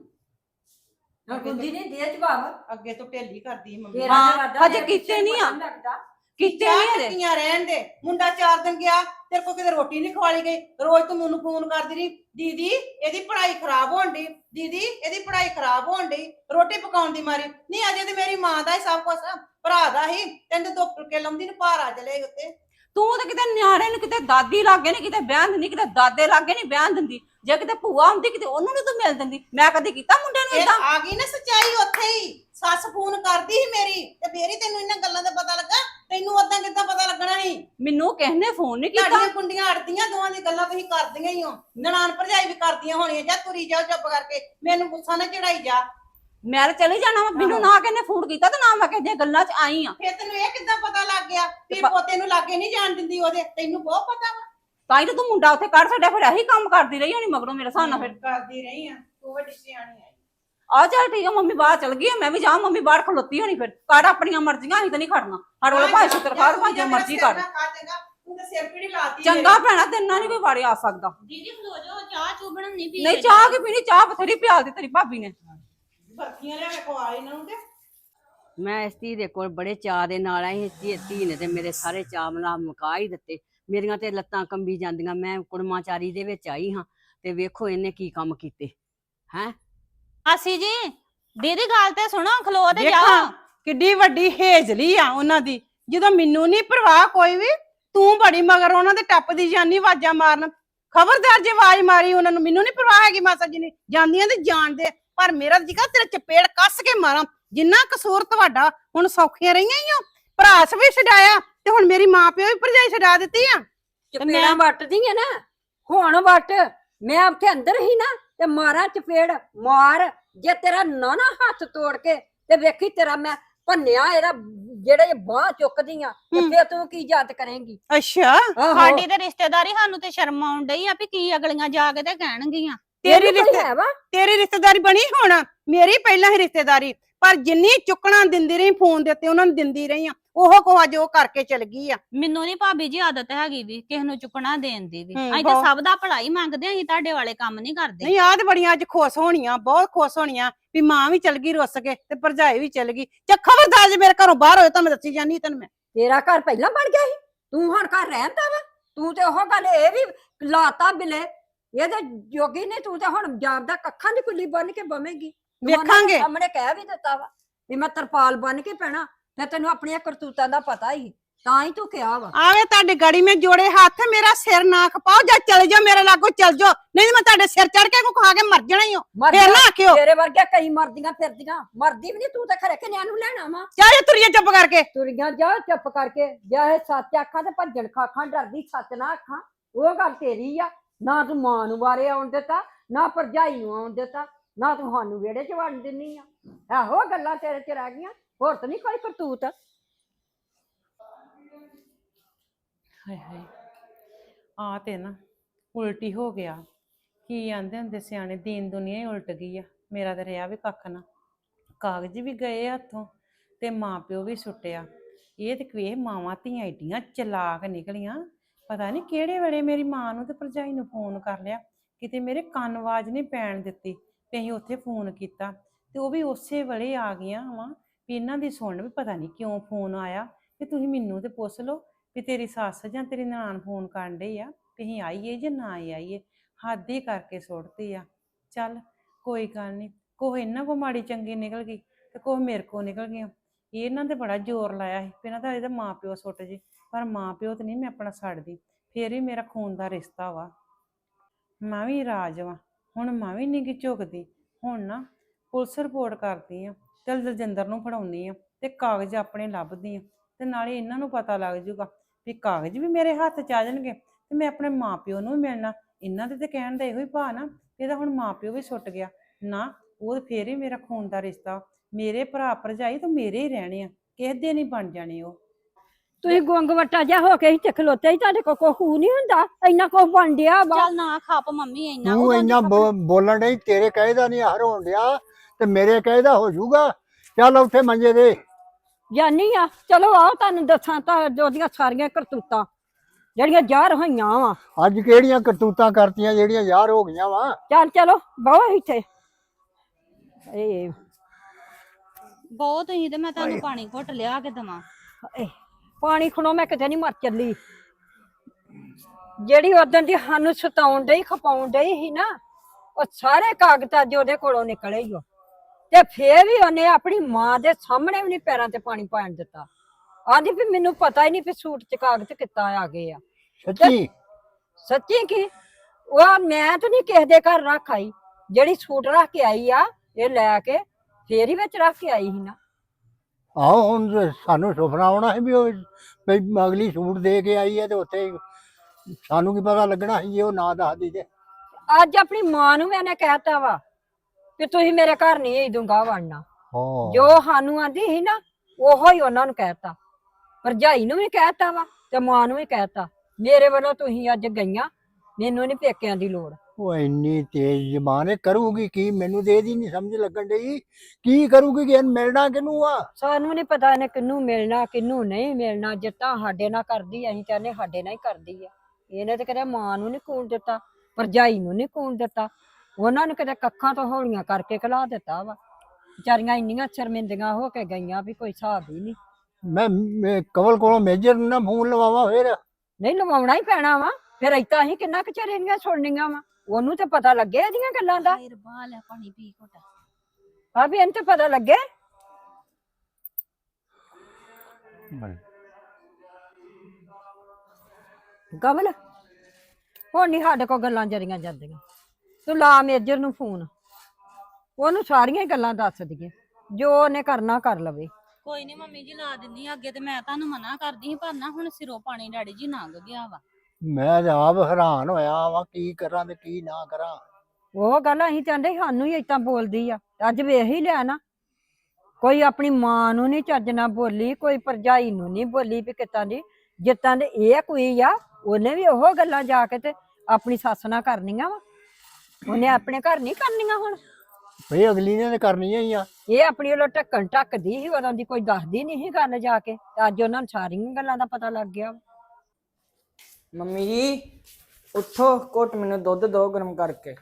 ਗੁੰਦੀ ਨੇ ਦੇ ਜਵਾਬ? ਅੱਗੇ ਤੋਂ ਢੇਲੀ ਕਰਦੀ ਮੰਮੀ। ਤੇਰਾ ਹਾਂ, ਤਾਂ ਇਰਾਦਾ ਹਜੇ ਮੇਰੇ ਕੀਤੇ ਪਿੱਛੇ ਨਹੀਂ ਆ। ਕੀਤੇ ਚਾਹ ਨਹੀਂ ਇਹਦੇ ਕੀਤੀਆਂ ਰਹਿਣ ਦੇ ਮੁੰਡਾ ਚਾਰ ਦਿਨ ਗਿਆ ਤੇਰੇ ਕੋ ਕਿਤੇ ਰੋਟੀ ਨਹੀਂ ਖਵਾਲੀ ਗਈ। ਰੋਜ਼ ਤੂੰ ਮੈਨੂੰ ਫੋਨ ਕਰਦੀ ਰਹੀ ਦੀਦੀ ਇਹਦੀ ਪੜ੍ਹਾਈ ਖਰਾਬ ਹੋਣ ਦੀ ਦੀਦੀ ਇਹਦੀ ਪੜ੍ਹਾਈ ਖਰਾਬ ਹੋਣ ਦੀ ਰੋਟੀ ਪਕਾਉਣ ਦੀ ਮਾਰੀ। ਨਹੀਂ ਅਜੇ ਤੇ ਮੇਰੀ ਮਾਂ ਦਾ ਹੀ ਸਭ ਕੁਝ ਭਰਾ ਦਾ ਹੀ। ਤੈਨੂੰ ਦੋ ਫੁਲਕੇ ਲਾਉਂਦੀ ਨੂੰ ਭਾਰਾ ਚਲੇ ਉੱਤੇ। ਤੂੰ ਤੇ ਕਿਤੇ ਨਿਆਣੇ ਨੂੰ ਕਿਤੇ ਦਾਦੀ ਲਾਗੇ ਨਹੀਂ ਕਿਤੇ ਬਿਆਨ ਦਿੰਦੀ ਕਿਤੇ ਦਾਦੇ ਲਾਗੇ ਨਹੀਂ ਬਿਆਨ ਦਿੰਦੀ। ਜੇ ਕਿਤੇ ਭੂਆ ਹੁੰਦੀ ਕਿਤੇ ਉਹਨੂੰ ਨੀ ਤੂੰ ਮਿਲ ਦਿੰਦੀ। ਮੈਂ ਕਦੀ ਕੀਤਾ ਮੁੰਡੇ ਨੂੰ ਇਹ ਇਦਾਂ ਆ ਗਈ ਨਾ ਸੱਚਾਈ ਉੱਥੇ ਹੀ। ਸੱਸ ਫੋਨ ਕਰਦੀ ਸੀ ਮੇਰੀ ਤੇ ਫੇਰ ਤੈਨੂੰ ਇਹਨਾਂ ਗੱਲਾਂ ਦਾ ਪਤਾ ਲੱਗਾ? ਤੈਨੂੰ ਉਦਾਂ ਕਿੱਦਾਂ ਪਤਾ ਲੱਗਣਾ ਸੀ? ਮੈਨੂੰ ਕਿਸੇ ਨੇ ਫੋਨ ਨਹੀਂ ਕੀਤਾ। ਤੁਹਾਡੀਆਂ ਕੁੰਡੀਆਂ ਅੜਦੀਆਂ ਦੋਵਾਂ ਦੀ ਗੱਲਾਂ ਤੁਸੀਂ ਕਰਦੀਆਂ ਹੀ ਹੋ। ਨਨਾਣ ਭਰਜਾਈ ਵੀ ਕਰਦੀਆਂ ਹੋਣੀਆਂ ਜਾਂ ਤੁਰੀ ਜਾਓ ਚੁੱਪ ਕਰਕੇ। ਮੈਨੂੰ ਗੁੱਸਾ ਨਾ ਚੜਾਈ ਜਾ। ਮੈਂ ਤਾਂ ਚਲੇ ਜਾਣਾ ਵਾ ਮੈਨੂੰ ਨਾ ਕਿਸੇ ਨੇ ਫੋਨ ਕੀਤਾ ਤੇ ਨਾ ਮੈਂ ਕਿਸੇ ਦੀਆਂ ਗੱਲਾਂ 'ਚ ਆਈ ਆ। ਫੇਰ ਤੈਨੂੰ ਇਹ ਕਿੱਦਾਂ ਪਤਾ ਲੱਗ ਗਿਆ? ਵੀ ਪ- ਪੋਤੇ ਨੂੰ ਲਾਗੇ ਨਹੀਂ ਜਾਣ ਦਿੰਦੀ ਉਹਦੇ ਤੈਨੂੰ ਬਹੁਤ ਪਤਾ ਵਾ। ਤਾਂ ਹੀ ਤਾਂ ਤੂੰ ਮੁੰਡਾ ਉੱਥੇ ਕੱਢ ਛੱਡਿਆ ਫਿਰ ਇਹੀ ਕੰਮ ਕਰਦੀ ਰਹੀ ਹੋਣੀ ਮਗਰੋਂ ਮੇਰੇ ਹਿਸਾਬ ਨਾਲ ਫਿਰ। ਕਰਦੀ ਰਹੀ ਆ ਤੂੰ ਵੱਡੀ ਸਿਆਣੀ ਆ। ਆ ਚੱਲ ਠੀਕ ਆ ਮੰਮੀ ਬਾਹਰ ਚਲ ਗਈ ਆ ਮੈਂ ਵੀ ਜਾ ਮੰਮੀ ਬਾਹਰ ਖਲੋਤੀ ਹੋਣੀ ਫਿਰ। ਕਰ ਆਪਣੀਆਂ ਮਰਜ਼ੀਆਂ ਅਸੀਂ ਤਾਂ ਨਹੀਂ ਖੜਨਾ। ਸਾਡੇ ਕੋਲ ਭਾਵੇਂ ਸ਼ੁਕਰ ਕਰ ਭਾਵੇਂ ਜੋ ਮਰਜ਼ੀ ਕਰ ਚੰਗਾ। ਭੈਣਾ ਤੇ ਇੰਨਾ ਨਹੀਂ ਕੋਈ ਵਾੜੇ ਆ ਸਕਦਾ। ਦੀਦੀ ਖਲੋ ਜਾਓ ਚਾਹ ਚੂ ਬਣਾਉਣੀ ਪੀ ਨਹੀਂ ਚਾਹ। ਕਿ ਪੀਣੀ? ਚਾਹ ਬਥੇਰੀ ਪਿਆਲਦੀ ਤੇਰੀ ਭਾਬੀ ਨੇ। ਬਰਫੀਆਂ ਲਿਆ ਕੇ ਖਵਾ ਇਹਨਾਂ ਨੂੰ ਤੇ? ਮੈਂ ਇਸ ਧੀ ਦੇ ਕੋਲ ਬੜੇ ਚਾਅ ਦੇ ਨਾਲ ਆਈ ਇਸ ਧੀ ਧੀ ਨੇ ਤੇ ਮੇਰੇ ਸਾਰੇ ਚਾਅ ਮਨਾ ਮੁਕਾ ਹੀ ਦਿੱਤੇ। ਮੇਰੀਆਂ ਤੇ ਲੱਤਾਂ ਕੰਬੀ ਜਾਂਦੀਆਂ ਮੈਂ ਕੁੜਮਾਚਾਰੀ ਦੇ ਵਿੱਚ ਆਈ ਹਾਂ ਤੇ ਵੇਖੋ ਇਹਨੇ ਕੀ ਕੰਮ ਕੀਤੇ ਹੈ? ਮਾਸੀ ਜੀ ਦੀਦੀ ਗੱਲ ਤੇ ਸੁਣੋ ਖਲੋ ਤੇ ਦੇਖਾਂ ਜਾਓ। ਕਿੱਡੀ ਵੱਡੀ ਹੇਜਲੀ ਆ ਉਹਨਾਂ ਦੀ। ਜਦੋਂ ਮੈਨੂੰ ਨਹੀਂ ਪਰਵਾਹ ਕੋਈ ਵੀ ਤੂੰ ਬੜੀ ਮਗਰ ਉਹਨਾਂ ਦੇ ਟੱਪਦੀ ਜਾਨੀ ਆਵਾਜ਼ਾਂ ਮਾਰਨ। ਖਬਰਦਾਰ ਜੇ ਆਵਾਜ਼ ਮਾਰੀ ਉਹਨਾਂ ਨੂੰ ਮੈਨੂੰ ਨਹੀਂ ਪਰਵਾਹ ਹੈਗੀ ਮਾਸਾ ਜੀ ਨੇ। ਜਾਂਦੀਆਂ ਤੇ ਜਾਣਦੇ ਪਰ ਮੇਰਾ ਜਿਗਾ ਤੇਰੇ ਚਪੇੜ ਕੱਸ ਕੇ ਮਾਰਾਂ। ਜਿੰਨਾ ਕਸੂਰ ਤੁਹਾਡਾ ਹੁਣ ਸੌਖੀਆਂ ਰਹੀਆਂ ਹੀ ਹੋ ਭਰਾਸ ਵੀ ਛਡਾਇਆ ਤੇ ਹੁਣ ਮੇਰੀ ਮਾਂ ਪਿਓ ਵੀ ਭਰਜਾਈ ਛਡਾ ਦਿੱਤੀ ਆ ਚਪੇੜਾਂ ਵੱਟਦੀ ਆ ਨਾ। ਹੁਣ ਵੱਟ। ਮੈਂ ਉੱਥੇ ਅੰਦਰ ਹੀ ਨਾ ਤੇ ਮਾਰਾਂ ਚਪੇੜ ਮਾਰ। ਜੇ ਤੇਰਾ ਨਾ ਨਾ ਹੱਥ ਤੋੜ ਕੇ ਤੇ ਵੇਖੀ ਤੇਰਾ ਮੈਂ ਭੰਨਿਆ ਇਹਦਾ ਜਿਹੜੇ ਬਾਹ ਚੁੱਕਦੀ ਆ ਤੇ। ਫੇਰ ਤੂੰ ਕੀ ਯਾਦ ਕਰੇਂਗੀ? ਅੱਛਾ। ਆਹੋ। ਸਾਡੀ ਤੇ ਰਿਸ਼ਤੇਦਾਰੀ ਸਾਨੂੰ ਤੇ ਸ਼ਰਮ ਆਉਣ ਡਈ ਆ ਵੀ ਕੀ ਅਗਲੀਆਂ ਜਾ ਕੇ ਤੇ ਕਹਿਣਗੀਆਂ। ਤੇਰੀ ਰਿਸ਼ਤੇ ਹੈ ਵਾ। ਤੇਰੀ ਰਿਸ਼ਤੇਦਾਰੀ ਬਣੀ ਹੁਣ। ਮੇਰੀ ਪਹਿਲਾਂ ਹੀ ਰਿਸ਼ਤੇਦਾਰੀ। ਪਰ ਜਿੰਨੀ ਚੁੱਕਣਾ ਦਿੰਦੀ ਰਹੀ ਫੋਨ ਦੇ ਉੱਤੇ ਉਹਨਾਂ ਨੂੰ ਦਿੰਦੀ ਰਹੀ ਆ। ਉਹ ਕੋ ਅੱਜ ਉਹ ਕਰਕੇ ਚਲ ਗਈ ਆ। ਮੈਨੂੰ ਨਹੀਂ ਭਾਬੀ ਜੀ ਆਦਤ ਹੈਗੀ ਵੀ ਕਿਸੇ ਨੂੰ ਚੁੱਕਣਾ ਦੇਣ ਦੀ ਵੀ। ਹੂੰ, ਅਸੀਂ ਤਾਂ ਬਹੁਤ। ਸਭ ਦਾ ਭਲਾ ਹੀ ਮੰਗਦੇ ਆਂ ਅਸੀਂ ਤੁਹਾਡੇ ਵਾਲੇ ਕੰਮ ਨਹੀਂ ਕਰਦੇ। ਨਹੀਂ ਆਹ ਤੇ ਬੜੀਆਂ ਅੱਜ ਖੁਸ਼ ਹੋਣੀਆਂ ਬਹੁਤ ਖੁਸ਼ ਹੋਣੀਆਂ। ਵੀ ਮਾਂ ਵੀ ਚਲ ਗਈ ਰੁੱਸ ਕੇ ਤੇ ਭਰਜਾਈ ਵੀ ਚਲ ਗਈ। ਚੱਲ ਖਬਰਦਾਰ ਜੇ ਮੇਰੇ ਘਰੋਂ ਬਾਹਰ ਹੋਏ ਤਾਂ ਮੈਂ ਦੱਸੀ ਜਾਨੀ ਤੈਨੂੰ ਮੈਂ। ਤੇਰਾ ਘਰ ਪਹਿਲਾਂ ਬਣ ਗਿਆ ਸੀ। ਤੂੰ ਹੁਣ ਘਰ ਰਹਿੰਦਾ ਵਾ। ਤੂੰ ਤੇ ਉਹ ਗੱਲ ਇਹ ਵੀ ਲਾਤਾ ਬਿਲੇ। ਇਹਦੇ ਜੋਗੀ ਨੇ ਤੂੰ ਤੇ ਹੁਣ ਜਾਪਦਾ ਕੱਖਾਂ ਦੀ ਕੁੱਲੀ ਬੰਨ ਕੇ ਬਵੇਂਗੀ। ਤੂੰ ਉਹਨਾਂ ਦੇ ਵੇਖਾਂਗੇ। ਸਾਹਮਣੇ ਕਹਿ ਵੀ ਦਿੱਤਾ ਵਾ ਵੀ ਮੈਂ ਤਰਪਾਲ ਬੰਨ ਕੇ ਪੈਣਾ ਤੇ ਤੈਨੂੰ ਆਪਣੀਆਂ ਕਰਤੂਤਾਂ ਦਾ ਪਤਾ ਹੀ ਤਾਂ ਹੀ ਤੂੰ ਕਿਹਾ ਵਾ। ਆਵੇ ਤੁਹਾਡੇ ਗਾੜੀ ਮੈਂ ਜੋੜੇ ਹੱਥ ਮੇਰਾ ਸਿਰ ਨਾ ਖਪਾਓ ਜਾਂ ਚਲ ਜਾ ਮੇਰੇ ਲਾਗੋਂ ਚਲ ਜਾ ਨਹੀਂ ਤੇ ਮੈਂ ਤੁਹਾਡੇ ਸਿਰ ਚੜ ਕੇ ਕੋ ਖਾ ਕੇ ਮਰ ਜਾਣਾ ਹੀ ਹਾਂ ਮਰ ਫੇਰ ਨਾ ਆਖਿਓ। ਤੇਰੇ ਵਰਗੇ ਕਈ ਮਰਦੀਆਂ ਫਿਰਦੀਆਂ ਮਰਦੀ ਵੀ ਨਹੀਂ ਤੂੰ ਤੇ ਖਰੇ ਕਿਨਿਆਂ ਨੂੰ ਲੈਣਾ ਵਾ। ਚਾਹੇ ਤੁਰੀਏ ਚੁੱਪ ਕਰਕੇ। ਤੁਰੀਆਂ ਜਾ ਚੁੱਪ ਕਰਕੇ। ਜਾ ਇਹ ਸੱਚ ਆਖਾਂ ਤੇ ਭੱਜਣ ਖਾਖਾਂ ਡਰਦੀ ਸੱਚ ਨਾ ਆਖਾਂ। ਉਹ ਗੱਲ ਤੇਰੀ ਆ ਨਾ ਤੂੰ ਮਾਂ ਨੂੰ ਬਾਰੇ ਆਉਣ ਦਿੱਤਾ, ਨਾ ਭਰਜਾਈ ਨੂੰ ਆਉਣ ਦਿੱਤਾ, ਨਾ ਤੂੰ ਸਾਨੂੰ ਵਿਹੜੇ ਚ ਵੜਨ ਦਿੰਨੀ ਆ। ਇਹੋ ਗੱਲਾਂ ਤੇਰੇ ਚ ਰਹਿ ਗਈਆਂ, ਹੋਰ ਤਾਂ ਨਹੀਂ ਕੋਈ ਕਰਤੂਤ। ਹਾਏ ਹਾਏ ਆ ਤੇ ਨਾ ਉਲਟੀ ਹੋ ਗਿਆ। ਕੀ ਆਂਦੇ ਹੁੰਦੇ ਸਿਆਣੇ, ਦੀਨ ਦੁਨੀਆ ਹੀ ਉਲਟ ਗਈ ਆ। ਮੇਰਾ ਤੇ ਰਿਹਾ ਵੀ ਕੱਖ ਨਾ। ਕਾਗਜ਼ ਵੀ ਗਏ ਹੱਥੋਂ ਤੇ ਮਾਂ ਪਿਓ ਵੀ ਸੁੱਟਿਆ। ਇਹ ਤੇ ਕਵੇ ਮਾਵਾਂ ਧੀਆਂ ਏਡੀਆਂ ਚਲਾਕ ਨਿਕਲੀਆਂ। ਪਤਾ ਨਹੀਂ ਕਿਹੜੇ ਵੇਲੇ ਮੇਰੀ ਮਾਂ ਨੂੰ ਤੇ ਭਰਜਾਈ ਨੂੰ ਫੋਨ ਕਰ ਲਿਆ, ਕਿਤੇ ਮੇਰੇ ਕੰਨ ਆਵਾਜ਼ ਨਹੀਂ ਪੈਣ ਦਿੱਤੀ ਤੇ ਅਸੀਂ ਉੱਥੇ ਫੋਨ ਕੀਤਾ, ਤੇ ਉਹ ਵੀ ਉਸੇ ਵੇਲੇ ਆ ਗਈਆਂ ਵਾ, ਵੀ ਇਹਨਾਂ ਦੀ ਸੁਣ, ਵੀ ਪਤਾ ਨਹੀਂ ਕਿਉਂ ਫੋਨ ਆਇਆ ਤੇ ਤੁਸੀਂ ਮੈਨੂੰ ਤੇ ਪੁੱਛ ਲਓ, ਵੀ ਤੇਰੀ ਸੱਸ ਜਾਂ ਤੇਰੀ ਨਾਨ ਫੋਨ ਕਰਨ ਡਈ ਆ, ਵੀ ਅਸੀਂ ਆਈਏ ਜਾਂ ਨਾ ਹੀ ਆਈਏ, ਹੱਦ ਹੀ ਕਰਕੇ ਸੁੱਟਦੀ ਆ। ਚੱਲ ਕੋਈ ਗੱਲ ਨਹੀਂ ਕੋਹ ਇਹਨਾਂ ਕੋ ਮਾੜੀ ਚੰਗੀ ਨਿਕਲ ਗਈ, ਤੇ ਕੋਹ ਮੇਰੇ ਕੋ ਨਿਕਲ ਗਈਆਂ ਇਹਨਾਂ ਤੇ ਬੜਾ ਜ਼ੋਰ ਲਾਇਆ ਸੀ, ਵੀ ਇਹਨਾਂ ਦਾ ਇਹਦਾ ਮਾਂ ਪਿਓ ਸੁੱਟ ਜੇ। ਪਰ ਮਾਂ ਪਿਓ ਤੇ ਨਹੀਂ ਮੈਂ ਆਪਣਾ ਛੱਡਦੀ, ਫੇਰ ਵੀ ਮੇਰਾ ਖੂਨ ਦਾ ਰਿਸ਼ਤਾ ਵਾ। ਮੈਂ ਵੀ ਰਾਜ ਵਾਂ, ਹੁਣ ਮੈਂ ਵੀ ਨਹੀਂ ਗੀ ਝੁਕਦੀ। ਹੁਣ ਨਾ ਪੁਲਿਸ ਰਿਪੋਰਟ ਕਰਦੀ ਆ ਤੇ ਦਲਜਿੰਦਰ ਨੂੰ ਫੜਾਉਣੀ ਆ ਤੇ ਕਾਗਜ਼ ਆਪਣੇ ਲੱਭਦੀ ਆ ਤੇ ਨਾਲੇ ਇਹਨਾਂ ਨੂੰ ਪਤਾ ਲੱਗ ਜੂਗਾ ਵੀ ਕਾਗਜ਼ ਵੀ ਮੇਰੇ ਹੱਥ ਚ ਆ ਜਾਣਗੇ ਤੇ ਮੈਂ ਆਪਣੇ ਮਾਪਿਓ ਨੂੰ ਵੀ ਮਿਲਣਾ। ਇਹਨਾਂ ਦੇ ਤੇ ਕਹਿਣ ਦਾ ਇਹੋ ਹੀ ਭਾ ਨਾ ਇਹਦਾ ਹੁਣ ਮਾਪਿਓ ਵੀ ਸੁੱਟ ਗਿਆ। ਨਾ, ਉਹ ਫੇਰ ਹੀ ਮੇਰਾ ਖੂਨ ਦਾ ਰਿਸ਼ਤਾ। ਮੇਰੇ ਭਰਾ ਭਰਜਾਈ ਤਾਂ ਮੇਰੇ ਹੀ ਰਹਿਣੇ ਆ, ਕਿਸੇ ਦੇ ਨਹੀਂ ਬਣ ਜਾਣੇ ਉਹ। ਤੁਸੀਂ ਗੁੰਗ ਵੱਟਾ ਜਿਹਾ ਹੋ ਕੇ ਇੱਥੇ ਖਲੋਤੇ ਹੀ ਤੁਹਾਡੇ ਕੋਲ ਕੋਈ ਨਹੀਂ ਹੁੰਦਾ ਇੰਨਾ ਕੁਝ ਬਣ ਡਿਆ ਵਾ। ਚੱਲ ਨਾ ਖਾਪ ਮੰਮੀ ਇੰਨਾ ਤੂੰ ਉਦੋਂ ਦੀ ਇੰਨਾ ਖਪਤ- ਬੋ- ਬੋਲਣ ਡਈ ਤੇਰੇ ਕਹੇ ਦਾ ਨਹੀਂ ਹਰ ਹੋਣ ਡਿਆ ਤੇ ਮੇਰੇ ਕਹੇ ਦਾ ਹੋ ਜਾਊਗਾ। ਚੱਲ ਉੱਥੇ ਮੰਜੇ ਦੇ ਜਾਨੀ ਆ ਚਲੋ ਆਓ ਤੁਹਾਨੂੰ ਦੱਸਾਂ ਤਾਂ ਉਹਦੀਆਂ ਸਾਰੀਆਂ ਕਰਤੂਤਾਂ ਜਿਹੜੀਆਂ ਜ਼ਾਹਰ ਹੋਈਆਂ ਵਾ। ਅੱਜ ਕਿਹੜੀਆਂ ਕਰਤੂਤਾਂ ਕਰਤੀਆਂ ਜਿਹੜੀਆਂ ਯਾਰ ਹੋ ਗਈਆਂ ਵਾ? ਚੱਲ ਚਲੋ ਬਹੁ ਇੱਥੇ। ਇਹ ਬਹੁਤ ਹੀ ਤੇ ਮੈਂ ਤੁਹਾਨੂੰ ਪਾਣੀ ਘੁੱਟ ਲਿਆ ਕੇ ਦਵਾਂ। ਇਹ, ਪਾਣੀ ਖਣੋ ਮੈਂ ਕਿਤੇ ਨਹੀਂ ਮਰ ਚੱਲੀ। ਜਿਹੜੀ ਉਦੋਂ ਦੀ ਸਾਨੂੰ ਸਤਾਉਣ ਡਈ ਖਪਾਉਣ ਡਈ ਸੀ ਨਾ ਉਹ ਸਾਰੇ ਕਾਗਜ਼ਾਂ ਦੇ ਉਹਦੇ ਕੋਲੋਂ ਨਿਕਲੇ ਹੀ ਉਹ। ਤੇ ਫੇਰ ਵੀ ਉਹਨੇ ਆਪਣੀ ਮਾਂ ਦੇ ਸਾਹਮਣੇ ਵੀ ਨਹੀਂ ਪੈਰਾਂ ਤੇ ਪਾਣੀ ਪਾਣ ਦਿੱਤਾ। ਆਂਦੀ ਵੀ ਮੈਨੂੰ ਪਤਾ ਹੀ ਨਹੀਂ ਵੀ ਸੂਟ ਚ ਕਾਗਜ਼ ਕਿੱਦਾਂ ਆ ਗਏ ਆ। ਸੱਚੀ? ਸੱਚੀ ਕੀ? ਉਹ ਮੈਂ ਤਾਂ ਨਹੀਂ ਕਿਸੇ ਦੇ ਘਰ ਰੱਖ ਆਈ। ਜਿਹੜੀ ਸੂਟ ਰੱਖ ਕੇ ਆਈ ਆ ਇਹ ਲੈ ਕੇ ਫੇਰ ਹੀ ਵਿੱਚ ਰੱਖ ਕੇ ਆਈ ਸੀ ਨਾ। ਆਹੋ ਹੁਣ ਜੇ ਸਾਨੂੰ ਸੁਪਨਾ ਆਉਣਾ ਹੈ ਵੀ ਉਹ ਵੀ ਅਗਲੀ ਸੂਟ ਦੇ ਕੇ ਆਈ ਹੈ ਤੇ ਉੱਥੇ ਸਾਨੂੰ ਕੀ ਪਤਾ ਲੱਗਣਾ ਸੀ ਜੇ ਉਹ ਨਾ ਦੱਸਦੀ ਤੇ ਅੱਜ ਆਪਣੀ ਮਾਂ ਨੂੰ ਮੈਨੇ ਕਹਿਤਾ ਵਾ ਕਿ ਤੁਸੀਂ ਮੇਰੇ ਘਰ ਨਹੀਂ ਇਹ ਦੂੰਗਾ ਵੜਨਾ। ਹਾਂ। ਜੋ ਸਾਨੂੰ ਆਂਦੀ ਸੀ ਨਾ ਉਹੋ ਹੀ ਉਹਨਾਂ ਨੂੰ ਕਹਿਤਾ। ਭਰਜਾਈ ਨੂੰ ਵੀ ਕਹਿਤਾ ਵਾ ਤੇ ਮਾਂ ਨੂੰ ਵੀ ਕਹਿਤਾ ਮੇਰੇ ਵੱਲੋਂ ਤੁਸੀਂ ਅੱਜ ਗਈਆਂ ਮੈਨੂੰ ਨਹੀਂ ਪੇਕਿਆਂ ਦੀ ਲੋੜ। ਉਹ ਇੰਨੀ ਤੇਜ਼ ਜ਼ਬਾਨ ਹੈ ਕਰੂਗੀ ਕੀ? ਮੈਨੂੰ ਤੇ ਇਹਦੀ ਨਹੀਂ ਸਮਝ ਲੱਗਣ ਡਈ। ਕੀ ਕਰੂਗੀ ਕਿ ਇਹਨੂੰ ਮਿਲਣਾ ਕਿਨੂੰ ਆ? ਸਾਨੂੰ ਨਹੀਂ ਪਤਾ ਇਹਨੇ ਕਿਹਨੂੰ ਮਿਲਣਾ ਕਿਹਨੂੰ ਨਹੀਂ ਮਿਲਣਾ। ਜਿੱਤਾਂ ਸਾਡੇ ਨਾਲ ਕਰਦੀ ਅਸੀਂ ਚਾਹਨੇ ਸਾਡੇ ਨਾਲ ਹੀ ਕਰਦੀ ਆ। ਇਹਨੇ ਤੇ ਕਦੇ ਮਾਂ ਨੂੰ ਨਹੀਂ ਕੂਣ ਦਿੱਤਾ ਭਰਜਾਈ ਨੂੰ ਨਹੀਂ ਕੂਣ ਦਿੱਤਾ। ਉਹਨਾਂ ਨੂੰ ਕਦੇ ਕੱਖਾਂ ਤੋਂ ਹੌਲੀਆਂ ਕਰਕੇ ਖਲਾ ਦਿੱਤਾ ਵਾ। ਵਿਚਾਰੀਆਂ ਇੰਨੀਆਂ ਸ਼ਰਮਿੰਦੀਆਂ ਹੋ ਕੇ ਗਈਆਂ ਵੀ ਕੋਈ ਹਿਸਾਬ ਹੀ ਨਹੀਂ ਮੈਂ ਮੈਂ ਕਵਲ ਕੋਲੋਂ ਮੇਜਰ ਨੂੰ ਨਾ ਫੋਨ ਲਵਾਵਾਂ ਫੇਰ। ਨਹੀਂ ਲਵਾਉਣਾ ਹੀ ਪੈਣਾ ਵਾ। ਫਿਰ ਏਦਾਂ ਹੀ ਕਿੰਨਾ ਕੁ ਚਿਰ ਸੁਣਨੀਆਂ ਵਾ। ਉਹਨੂੰ ਤੇ ਪਤਾ ਲੱਗੇ ਇਹਦੀਆਂ ਗੱਲਾਂ ਦਾ? ਹਾਏ ਰੱਬਾ ਲੈ ਪਾਣੀ ਪੀ ਘੁੱਟ। ਆ ਵੀ ਇਹਨੂੰ ਤੇ ਪਤਾ ਲੱਗੇ? ਕਮਲ ਹੁਣ ਨਹੀਂ ਸਾਡੇ ਕੋਲ ਗੱਲਾਂ ਜਰੀਆਂ ਜਾਂਦੀਆਂ। ਤੂੰ ਲਾ ਮੇਜਰ ਨੂੰ ਫੋਨ। ਉਹਨੂੰ ਸਾਰੀਆਂ ਹੀ ਗੱਲਾਂ ਦੱਸ ਦਈਏ। ਜੋ ਉਹਨੇ ਕਰਨਾ ਕਰ ਲਵੇ। ਕੋਈ ਨਹੀਂ ਮੰਮੀ ਜੀ ਲਾ ਆ। ਅੱਗੇ ਤੇ ਮੈਂ ਤੁਹਾਨੂੰ ਮਨਾ ਕਰਦੀ ਸੀ ਪਰ ਨਾ ਹੁਣ ਸਿਰੋਂ ਪਾਣੀ ਡੈਡੀ ਜੀ ਲੰਘ ਗਿਆ ਵਾ। ਮੈਂ ਤਾਂ ਆਪ ਹੈਰਾਨ ਹੋਇਆ ਵਾ ਕੀ ਕਰਾਂ ਤੇ ਕੀ ਨਾ ਕਰਾਂ। ਉਹ ਗੱਲ ਅਸੀਂ ਚਾਹੁੰਦੇ ਸਾਨੂੰ ਹੀ ਏਦਾਂ ਬੋਲਦੀ ਆ ਅੱਜ ਵੇਖ ਹੀ ਲਿਆ ਨਾ। ਕੋਈ ਆਪਣੀ ਮਾਂ ਨੂੰ ਨਹੀਂ ਚੱਜ ਨਾਲ ਬੋਲੀ ਕੋਈ ਭਰਜਾਈ ਨੂੰ ਨਹੀਂ ਬੋਲੀ ਵੀ ਕਿੱਦਾਂ ਦੀ। ਜਿੱਦਾਂ ਦੇ ਇਹ ਕੋਈ ਆ ਉਹਨੇ ਵੀ ਉਹ ਗੱਲਾਂ ਜਾ ਕੇ ਤੇ ਆਪਣੀ ਸੱਸ ਨਾਲ ਕਰਨੀਆਂ ਵਾ। ਉਹਨੇ ਆਪਣੇ ਘਰ ਨਹੀਂ ਕਰਨੀਆਂ ਹੁਣ। ਭਈ ਅਗਲੀ ਨੇ ਤੇ ਕਰਨੀਆਂ ਹੀ ਆ। ਇਹ ਆਪਣੀ ਵੱਲੋਂ ਢੱਕਣ ਢੱਕਦੀ ਸੀ ਉਹਨਾਂ ਦੀ ਕੋਈ ਦੱਸਦੀ ਨਹੀਂ ਸੀ ਗੱਲ ਜਾ ਕੇ। ਤੇ ਅੱਜ ਉਹਨਾਂ ਨੂੰ ਸਾਰੀਆਂ ਗੱਲਾਂ ਦਾ ਪਤਾ ਲੱਗ ਗਿਆ ਵਾ। ਮੰਮੀ ਜੀ ਉੱਠੋ ਘੁੱਟ ਮੈਨੂੰ ਦੁੱਧ ਦੋ ਗਰਮ ਕਰਕੇ।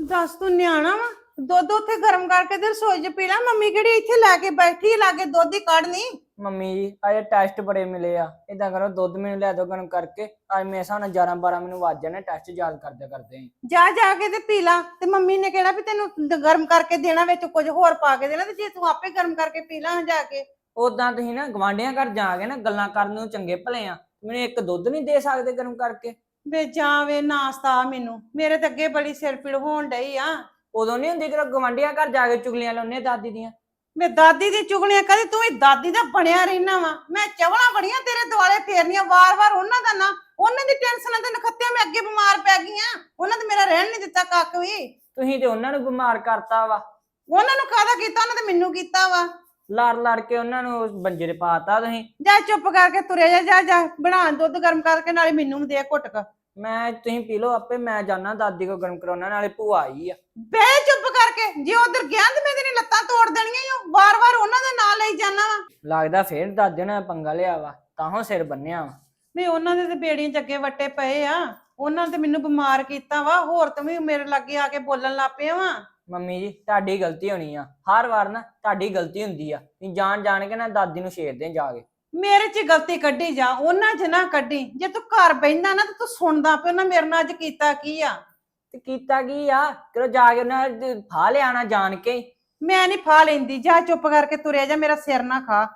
ਦੱਸ ਤੂੰ ਨਿਆਣਾ ਵਾ ਦੁੱਧ ਉੱਥੇ ਗਰਮ ਕਰਕੇ ਤੇ ਰਸੋਈ 'ਚ ਪੀ ਲੈ। ਮੰਮੀ ਕਿਹੜੀ ਇੱਥੇ ਲੈ ਕੇ ਬੈਠੀ ਲਾਗੇ ਦੁੱਧ ਹੀ ਕੱਢਨੀ। ਮੰਮੀ ਜੀ ਅੱਜ ਟੈਸਟ ਬੜੇ ਮਿਲੇ ਆ। ਇਦਾਂ ਕਰੋ ਦੁੱਧ ਮੈਨੂੰ ਲੈ ਦਿਓ ਗਰਮ ਕਰਕੇ। ਅੱਜ ਮੇਰੇ ਹਿਸਾਬ ਨਾਲ 11 12 ਮੈਨੂੰ ਵੱਜ ਜਾਣੇ ਟੈਸਟ ਯਾਦ ਕਰਦੇ ਕਰਦੇ। ਹੀ ਜਾ ਜਾ ਕੇ ਤੇ ਪੀ ਲਾ। ਤੇ ਮੰਮੀ ਨੇ ਕਿਹੜਾ ਵੀ ਤੈਨੂੰ ਦ- ਗਰਮ ਕਰਕੇ ਦੇਣਾ ਵਿੱਚ ਕੁਝ ਹੋਰ ਪਾ ਕੇ ਦੇਣਾ ਤੇ ਜੇ ਤੂੰ ਆਪੇ ਗਰਮ ਕਰਕੇ ਪੀ ਲਾ ਜਾ ਕੇ। ਉਦਾਂ ਤੁਸੀਂ ਨਾ ਗਵਾਂਢੀਆਂ ਘਰ ਜਾ ਕੇ ਨਾ ਗੱਲਾਂ ਕਰਨ ਨੂੰ ਚੰਗੇ ਭਲੇ ਆ। ਮੈਨੂੰ ਇੱਕ ਦੁੱਧ ਨਹੀਂ ਦੇ ਸਕਦੇ ਗਰਮ ਕਰਕੇ? ਵੇ ਜਾ ਵੇ ਨਾਸਤਾ ਮੈਨੂੰ। ਮੇਰੇ ਤੇ ਅੱਗੇ ਬੜੀ ਸਿਰ ਪੀੜ ਹੋਣ ਡਈ ਆ। ਉਦੋਂ ਨਹੀਂ ਹੁੰਦੀ ਕਿ ਗਵਾਂਢੀਆਂ ਘਰ ਜਾ ਕੇ ਚੁਗਲੀਆਂ ਲਾਉਨੇ ਦਾਦੀ ਦੀਆਂ? ਵੇ ਦਾਦੀ ਦੀ ਚੁਗਲੀਆਂ ਕਦੇ ਤੂੰ ਵੀ ਦਾਦੀ ਦਾ ਬਣਿਆ ਰਹਿਣਾ ਵਾ। ਮੈਂ ਚਵਲਾ ਬੜੀਆਂ ਤੇਰੇ ਦੁਆਲੇ ਫੇਰਨੀਆਂ ਵਾਰ-ਵਾਰ ਉਹਨਾਂ ਦਾ ਨਾ। ਉਹਨਾਂ ਦੀ ਟੈਨਸ਼ਨਾਂ ਤੇ ਨਖੱਤਿਆਂ ਮੈਂ ਅੱਗੇ ਬਿਮਾਰ ਪੈ ਗਈਆਂ ਉਹਨਾਂ ਤੇ ਮੇਰਾ ਰਹਿਣ ਨਹੀਂ ਦਿੱਤਾ ਕੱਖ ਵੀ। ਤੁਸੀਂ ਤੇ ਉਹਨਾਂ ਨੂੰ ਬਿਮਾਰ ਕਰਤਾ ਵਾ। ਉਹਨਾਂ ਨੂੰ ਕਾਹਦਾ ਕੀਤਾ? ਉਹਨਾਂ ਤੇ ਮੈਨੂੰ ਕੀਤਾ ਵਾ। ਲੜ ਲੜ ਕੇ ਉਹਨਾਂ ਨੂੰ ਬੰਜੇ ਦੇ ਪਾਤਾ ਤੁਸੀਂ। ਜਾ ਚੁੱਪ ਕਰਕੇ ਤੁਰਿਆ ਜਾ ਜਾ ਜਾ। ਬਣਾ ਦੁੱਧ ਗਰਮ ਕਰਕੇ ਨਾਲੇ ਮੈਨੂੰ ਵੀ ਦੇ ਘੁੱਟ ਕ। ਮੈਂ ਤੁਸੀਂ ਪੀ ਲਓ ਆਪੇ ਮੈਂ ਜਾਣਾ ਦਾਦੀ ਕੋ ਗਰਮ ਕਰਾਉਣਾ ਨਾਲੇ ਭੂਆ ਆਈ ਆ। ਬੈ ਚੁੱਪ ਕਰਕੇ। ਜੇ ਉਧਰ ਗਿਆ ਤੇ ਮੈਂ ਤੇਰੀ ਲੱਤਾਂ ਤੋੜ ਦੇਣੀਆਂ ਈ ਓ। ਵਾਰ-ਵਾਰ ਉਹਨਾਂ ਦੇ ਨਾਂ ਲਈ ਜਾਣਾ ਵਾ। ਲੱਗਦਾ ਫੇਰ ਦਾਦੇ ਨੇ ਪੰਗਾ ਲਿਆ ਵਾ ਤਾਂਹੋਂ ਸਿਰ ਬੰਨਿਆ ਵਾ। ਵੀ ਉਹਨਾਂ ਦੇ ਤੇ ਬੇੜੀਆਂ ਚ ਅੱਗੇ ਵੱਟੇ ਪਏ ਆ। ਉਹਨਾਂ ਨੇ ਤੇ ਮੈਨੂੰ ਬਿਮਾਰ ਕੀਤਾ ਵਾ। ਹੋਰ ਤੂੰ ਵੀ ਮੇਰੇ ਲਾਗੇ ਆ ਕੇ ਬੋਲਣ ਲੱਗ ਪਿਆ ਵਾ। ਮੰਮੀ ਜੀ ਤੁਹਾਡੀ ਗਲਤੀ ਹੋਣੀ ਆ। ਹਰ ਵਾਰ ਨਾ ਤੁਹਾਡੀ ਗਲਤੀ ਹੁੰਦੀ ਆ। ਤੁਸੀਂ ਜਾਣ ਜਾਣ ਕੇ ਨਾ ਦਾਦੀ ਨੂੰ ਛੇੜਦੇ ਜਾ ਕੇ। ਮੇਰੇ 'ਚ ਗਲਤੀ ਕੱਢੀ ਜਾ ਉਹਨਾਂ 'ਚ ਨਾ ਕੱਢੀ। ਜੇ ਤੂੰ ਘਰ ਬੈਠਾ ਨਾ ਤੇ ਤੂੰ ਸੁਣਦਾ ਪਿਆ ਉਹਨਾਂ ਮੇਰੇ ਨਾਲ ਅੱਜ ਕੀਤਾ ਕੀ ਆ। ਤੇ ਕੀਤਾ ਕੀ ਆ? ਕਿਰੋ ਜਾ ਕੇ ਉਹਨਾਂ ਨੇ ਫਾ ਲਿਆਣਾ ਜਾਣ ਕੇ। ਹੀ। ਮੈਂ ਨਹੀਂ ਫਾ ਲੈਂਦੀ। ਜਾ ਚੁੱਪ ਕਰਕੇ ਤੁਰਿਆ ਜਾ ਮੇਰਾ ਸਿਰ ਨਾ ਖਾ।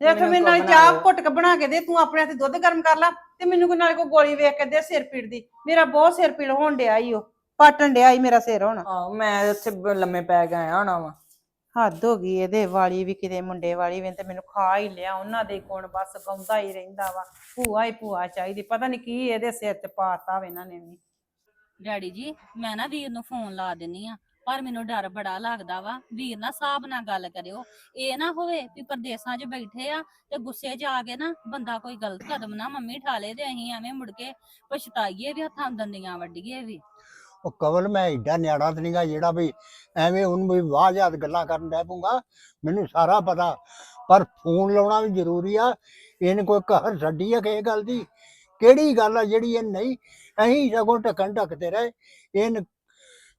ਜੇ ਮੈਨੂੰ ਮੇਰੇ ਨਾਲ ਕੁੱਝ ਚਾਹ ਬਣਾ ਘੁੱਟ ਕੇ ਬਣਾ ਕੇ ਦੇ ਤੂੰ ਆਪਣੇ ਹੱਥ ਦੁੱਧ ਗਰਮ ਕਰ ਲਾ ਤੇ ਮੈਨੂੰ ਕੋਈ ਨਾਲੇ ਕੋਈ ਗੋਲੀ ਵੇਖ ਕੇ ਦੇ ਸਿਰ ਪੀੜ ਦੀ। ਮੇਰਾ ਬਹੁਤ ਸਿਰ ਪੀੜ ਹੋਣ ਡਿਆ ਈ ਉਹ ਪਾਟਣ ਡਿਆ ਈ ਮੇਰਾ ਸਿਰ ਹੁਣ। ਆਹੋ ਮੈਂ ਉੱਥੇ ਬ- ਲੰਮੇ ਪੈ ਕੇ ਆਇਆ ਹੋਣਾ ਵਾ। ਹੱਦ ਹੋ ਗਈ ਇਹਦੇ ਵਾਲੀ ਵੀ ਕਿਤੇ ਮੁੰਡੇ ਵਾਲੀ ਵੀ ਤੇ ਮੈਨੂੰ ਖਾ ਹੀ ਲਿਆ। ਉਹਨਾਂ ਦੇ ਕੋਣ ਬਸ ਗਾਉਂਦਾ ਹੀ ਰਹਿੰਦਾ ਵਾ। ਭੂਆ ਹੀ ਭੂਆ ਚਾਹੀਦੀ। ਪਤਾ ਨਹੀਂ ਕੀ ਇਹਦੇ ਸਿਰ ਤੇ ਪਾਤਾ ਵਾ ਇਹਨਾਂ ਨੇ ਵੀ। ਡੈਡੀ ਜੀ ਮੈਂ ਨਾ ਵੀਰ ਨੂੰ ਫੋਨ ਲਾ ਦਿੰਨੀ ਆ। ਪਰ ਮੈਨੂੰ ਡਰ ਬੜਾ ਲੱਗਦਾ ਵਾ। ਵੀਰ ਨਾ ਹਿਸਾਬ ਨਾਲ ਗੱਲ ਕਰਿਓ। ਇਹ ਨਾ ਹੋਵੇ ਵੀ ਪਰਦੇਸਾਂ 'ਚ ਬੈਠੇ ਆ ਤੇ ਗੁੱਸੇ 'ਚ ਆ ਕੇ ਨਾ ਬੰਦਾ ਕੋਈ ਗਲਤ ਕਦਮ ਨਾ ਮੰਮੀ ਠਾਲੇ ਤੇ ਅਸੀਂ ਐਵੇਂ ਮੁੜ ਕੇ ਪਛਤਾਈਏ ਵੀ ਹੱਥਾਂ ਦੰਦੀਆਂ ਵੱਢੀਏ ਵੀ। ਉਹ ਕਵਲ, ਮੈਂ ਏਡਾ ਨਿਆਣਾ ਤੇ ਨਹੀਂਗਾ ਜਿਹੜਾ ਵੀ ਐਵੇਂ ਉਹਨੂੰ ਵੀ ਵਾਹ ਜਾਦ ਗੱਲਾਂ ਕਰਨ ਡੈ ਪੂੰਗਾ ਮੈਨੂੰ ਸਾਰਾ ਪਤਾ। ਪਰ ਫੋਨ ਲਾਉਣਾ ਵੀ ਜ਼ਰੂਰੀ ਆ, ਇਹਨੇ ਕੋਈ ਘਰ ਛੱਡੀ ਆ ਕਿਸੇ ਗੱਲ ਦੀ? ਕਿਹੜੀ ਗੱਲ ਆ ਜਿਹੜੀ ਇਹ ਨਹੀਂ? ਅਸੀਂ ਸਗੋਂ ਢੱਕਣ ਢੱਕਦੇ ਰਹੇ। ਇਹਨ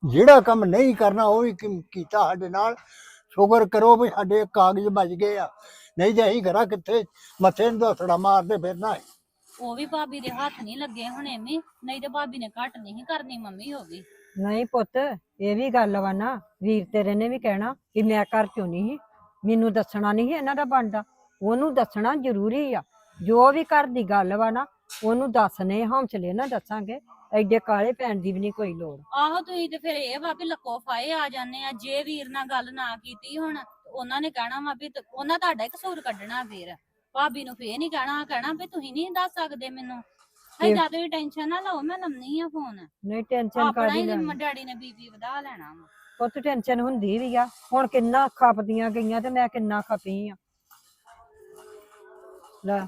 ਜਿਹੜਾ ਕੰਮ ਨਹੀਂ ਕਰਨਾ ਉਹ ਵੀ ਕੀ- ਕੀਤਾ ਸਾਡੇ ਨਾਲ। ਸ਼ੁਕਰ ਕਰੋ ਵੀ ਸਾਡੇ ਕਾਗਜ਼ ਬਚ ਗਏ ਆ। ਨਹੀਂ ਤੇ ਅਸੀਂ ਘਰਾਂ ਕਿੱਥੇ? ਮੱਥੇ ਨੂੰ ਦਸੜਾ ਮਾਰਦੇ ਫਿਰਨਾ ਹੈ। ਉਹ ਵੀ ਭਾਬੀ ਦੇ ਹੱਥ ਨਹੀਂ ਲੱਗੇ ਹੁਣੇ ਵੀ ਨਹੀਂ ਤੇ ਭਾਬੀ ਨੇ ਘੱਟ ਨਹੀਂ ਕਰਨੀ ਮੰਮੀ ਹੋ ਗਈ ਨਹੀਂ ਪੁੱਤ ਇਹ ਵੀ ਗੱਲ ਵਾ ਨਾ ਵੀਰ ਤੇਰੇ ਨੇ ਵੀ ਕਹਿਣਾ ਕਿ ਮੈਂ ਘਰ ਚੋਂ ਨਹੀਂ ਸੀ, ਮੈਨੂੰ ਦੱਸਣਾ ਨਹੀਂ ਸੀ ਇਹਨਾਂ ਦਾ ਬਣਦਾ ਉਹਨੂੰ ਦੱਸਣਾ ਜ਼ਰੂਰੀ ਆ। ਜੋ ਵੀ ਘਰ ਦੀ ਗੱਲ ਵਾ ਨਾ ਉਹਨੂੰ ਦੱਸਨੇ ਹੌਂਸਲੇ ਨਾ ਦੱਸਾਂਗੇ ਐਡੇ ਕਾਲੇ ਪੈਣ ਦੀ ਵੀ ਨਹੀਂ ਕੋਈ ਲੋੜ। ਆਹੋ ਤੁਸੀਂ ਤੇ ਫਿਰ ਇਹ ਵਾ ਵੀ ਲੱਕੋ ਫਾਏ ਆ ਜਾਂਦੇ ਆ ਜੇ ਵੀਰ ਨਾਲ ਗੱਲ ਨਾ ਕੀਤੀ ਹੁਣ ਉਹਨਾਂ ਨੇ ਕਹਿਣਾ ਵਾ ਵੀ ਤ- ਉਹਨਾਂ ਤੁਹਾਡਾ ਹੀ ਕਸੂਰ ਕੱਢਣਾ ਫਿਰ ਭਾਬੀ ਨੂੰ ਫੇਰ ਨਹੀਂ ਕਹਿਣਾ ਕਹਿਣਾ ਵੀ ਤੁਸੀਂ ਨਹੀਂ ਦੱਸ ਸਕਦੇ ਮੈਨੂੰ। ਹੈ ਜ਼ਿਆਦਾ ਵੀ ਟੈਨਸ਼ਨ ਨਾ ਲਓ ਮੈਂ ਲੰਮੀ ਆ ਫੋਨ। ਨਹੀਂ ਟੈਨਸ਼ਨ ਆਪਣਾ ਕਾਦੀ ਹੀ ਡੈਡੀ ਨੇ ਬੀਬੀ ਵਧਾ ਲੈਣਾ ਵਾ। ਪੁੱਤ ਟੈਨਸ਼ਨ ਹੁੰਦੀ ਵੀ ਆ। ਹੁਣ ਕਿੰਨਾ ਖਪਦੀਆਂ ਗਈਆਂ ਤੇ ਮੈਂ ਕਿੰਨਾ ਖਪੀ ਆ। ਲੈ।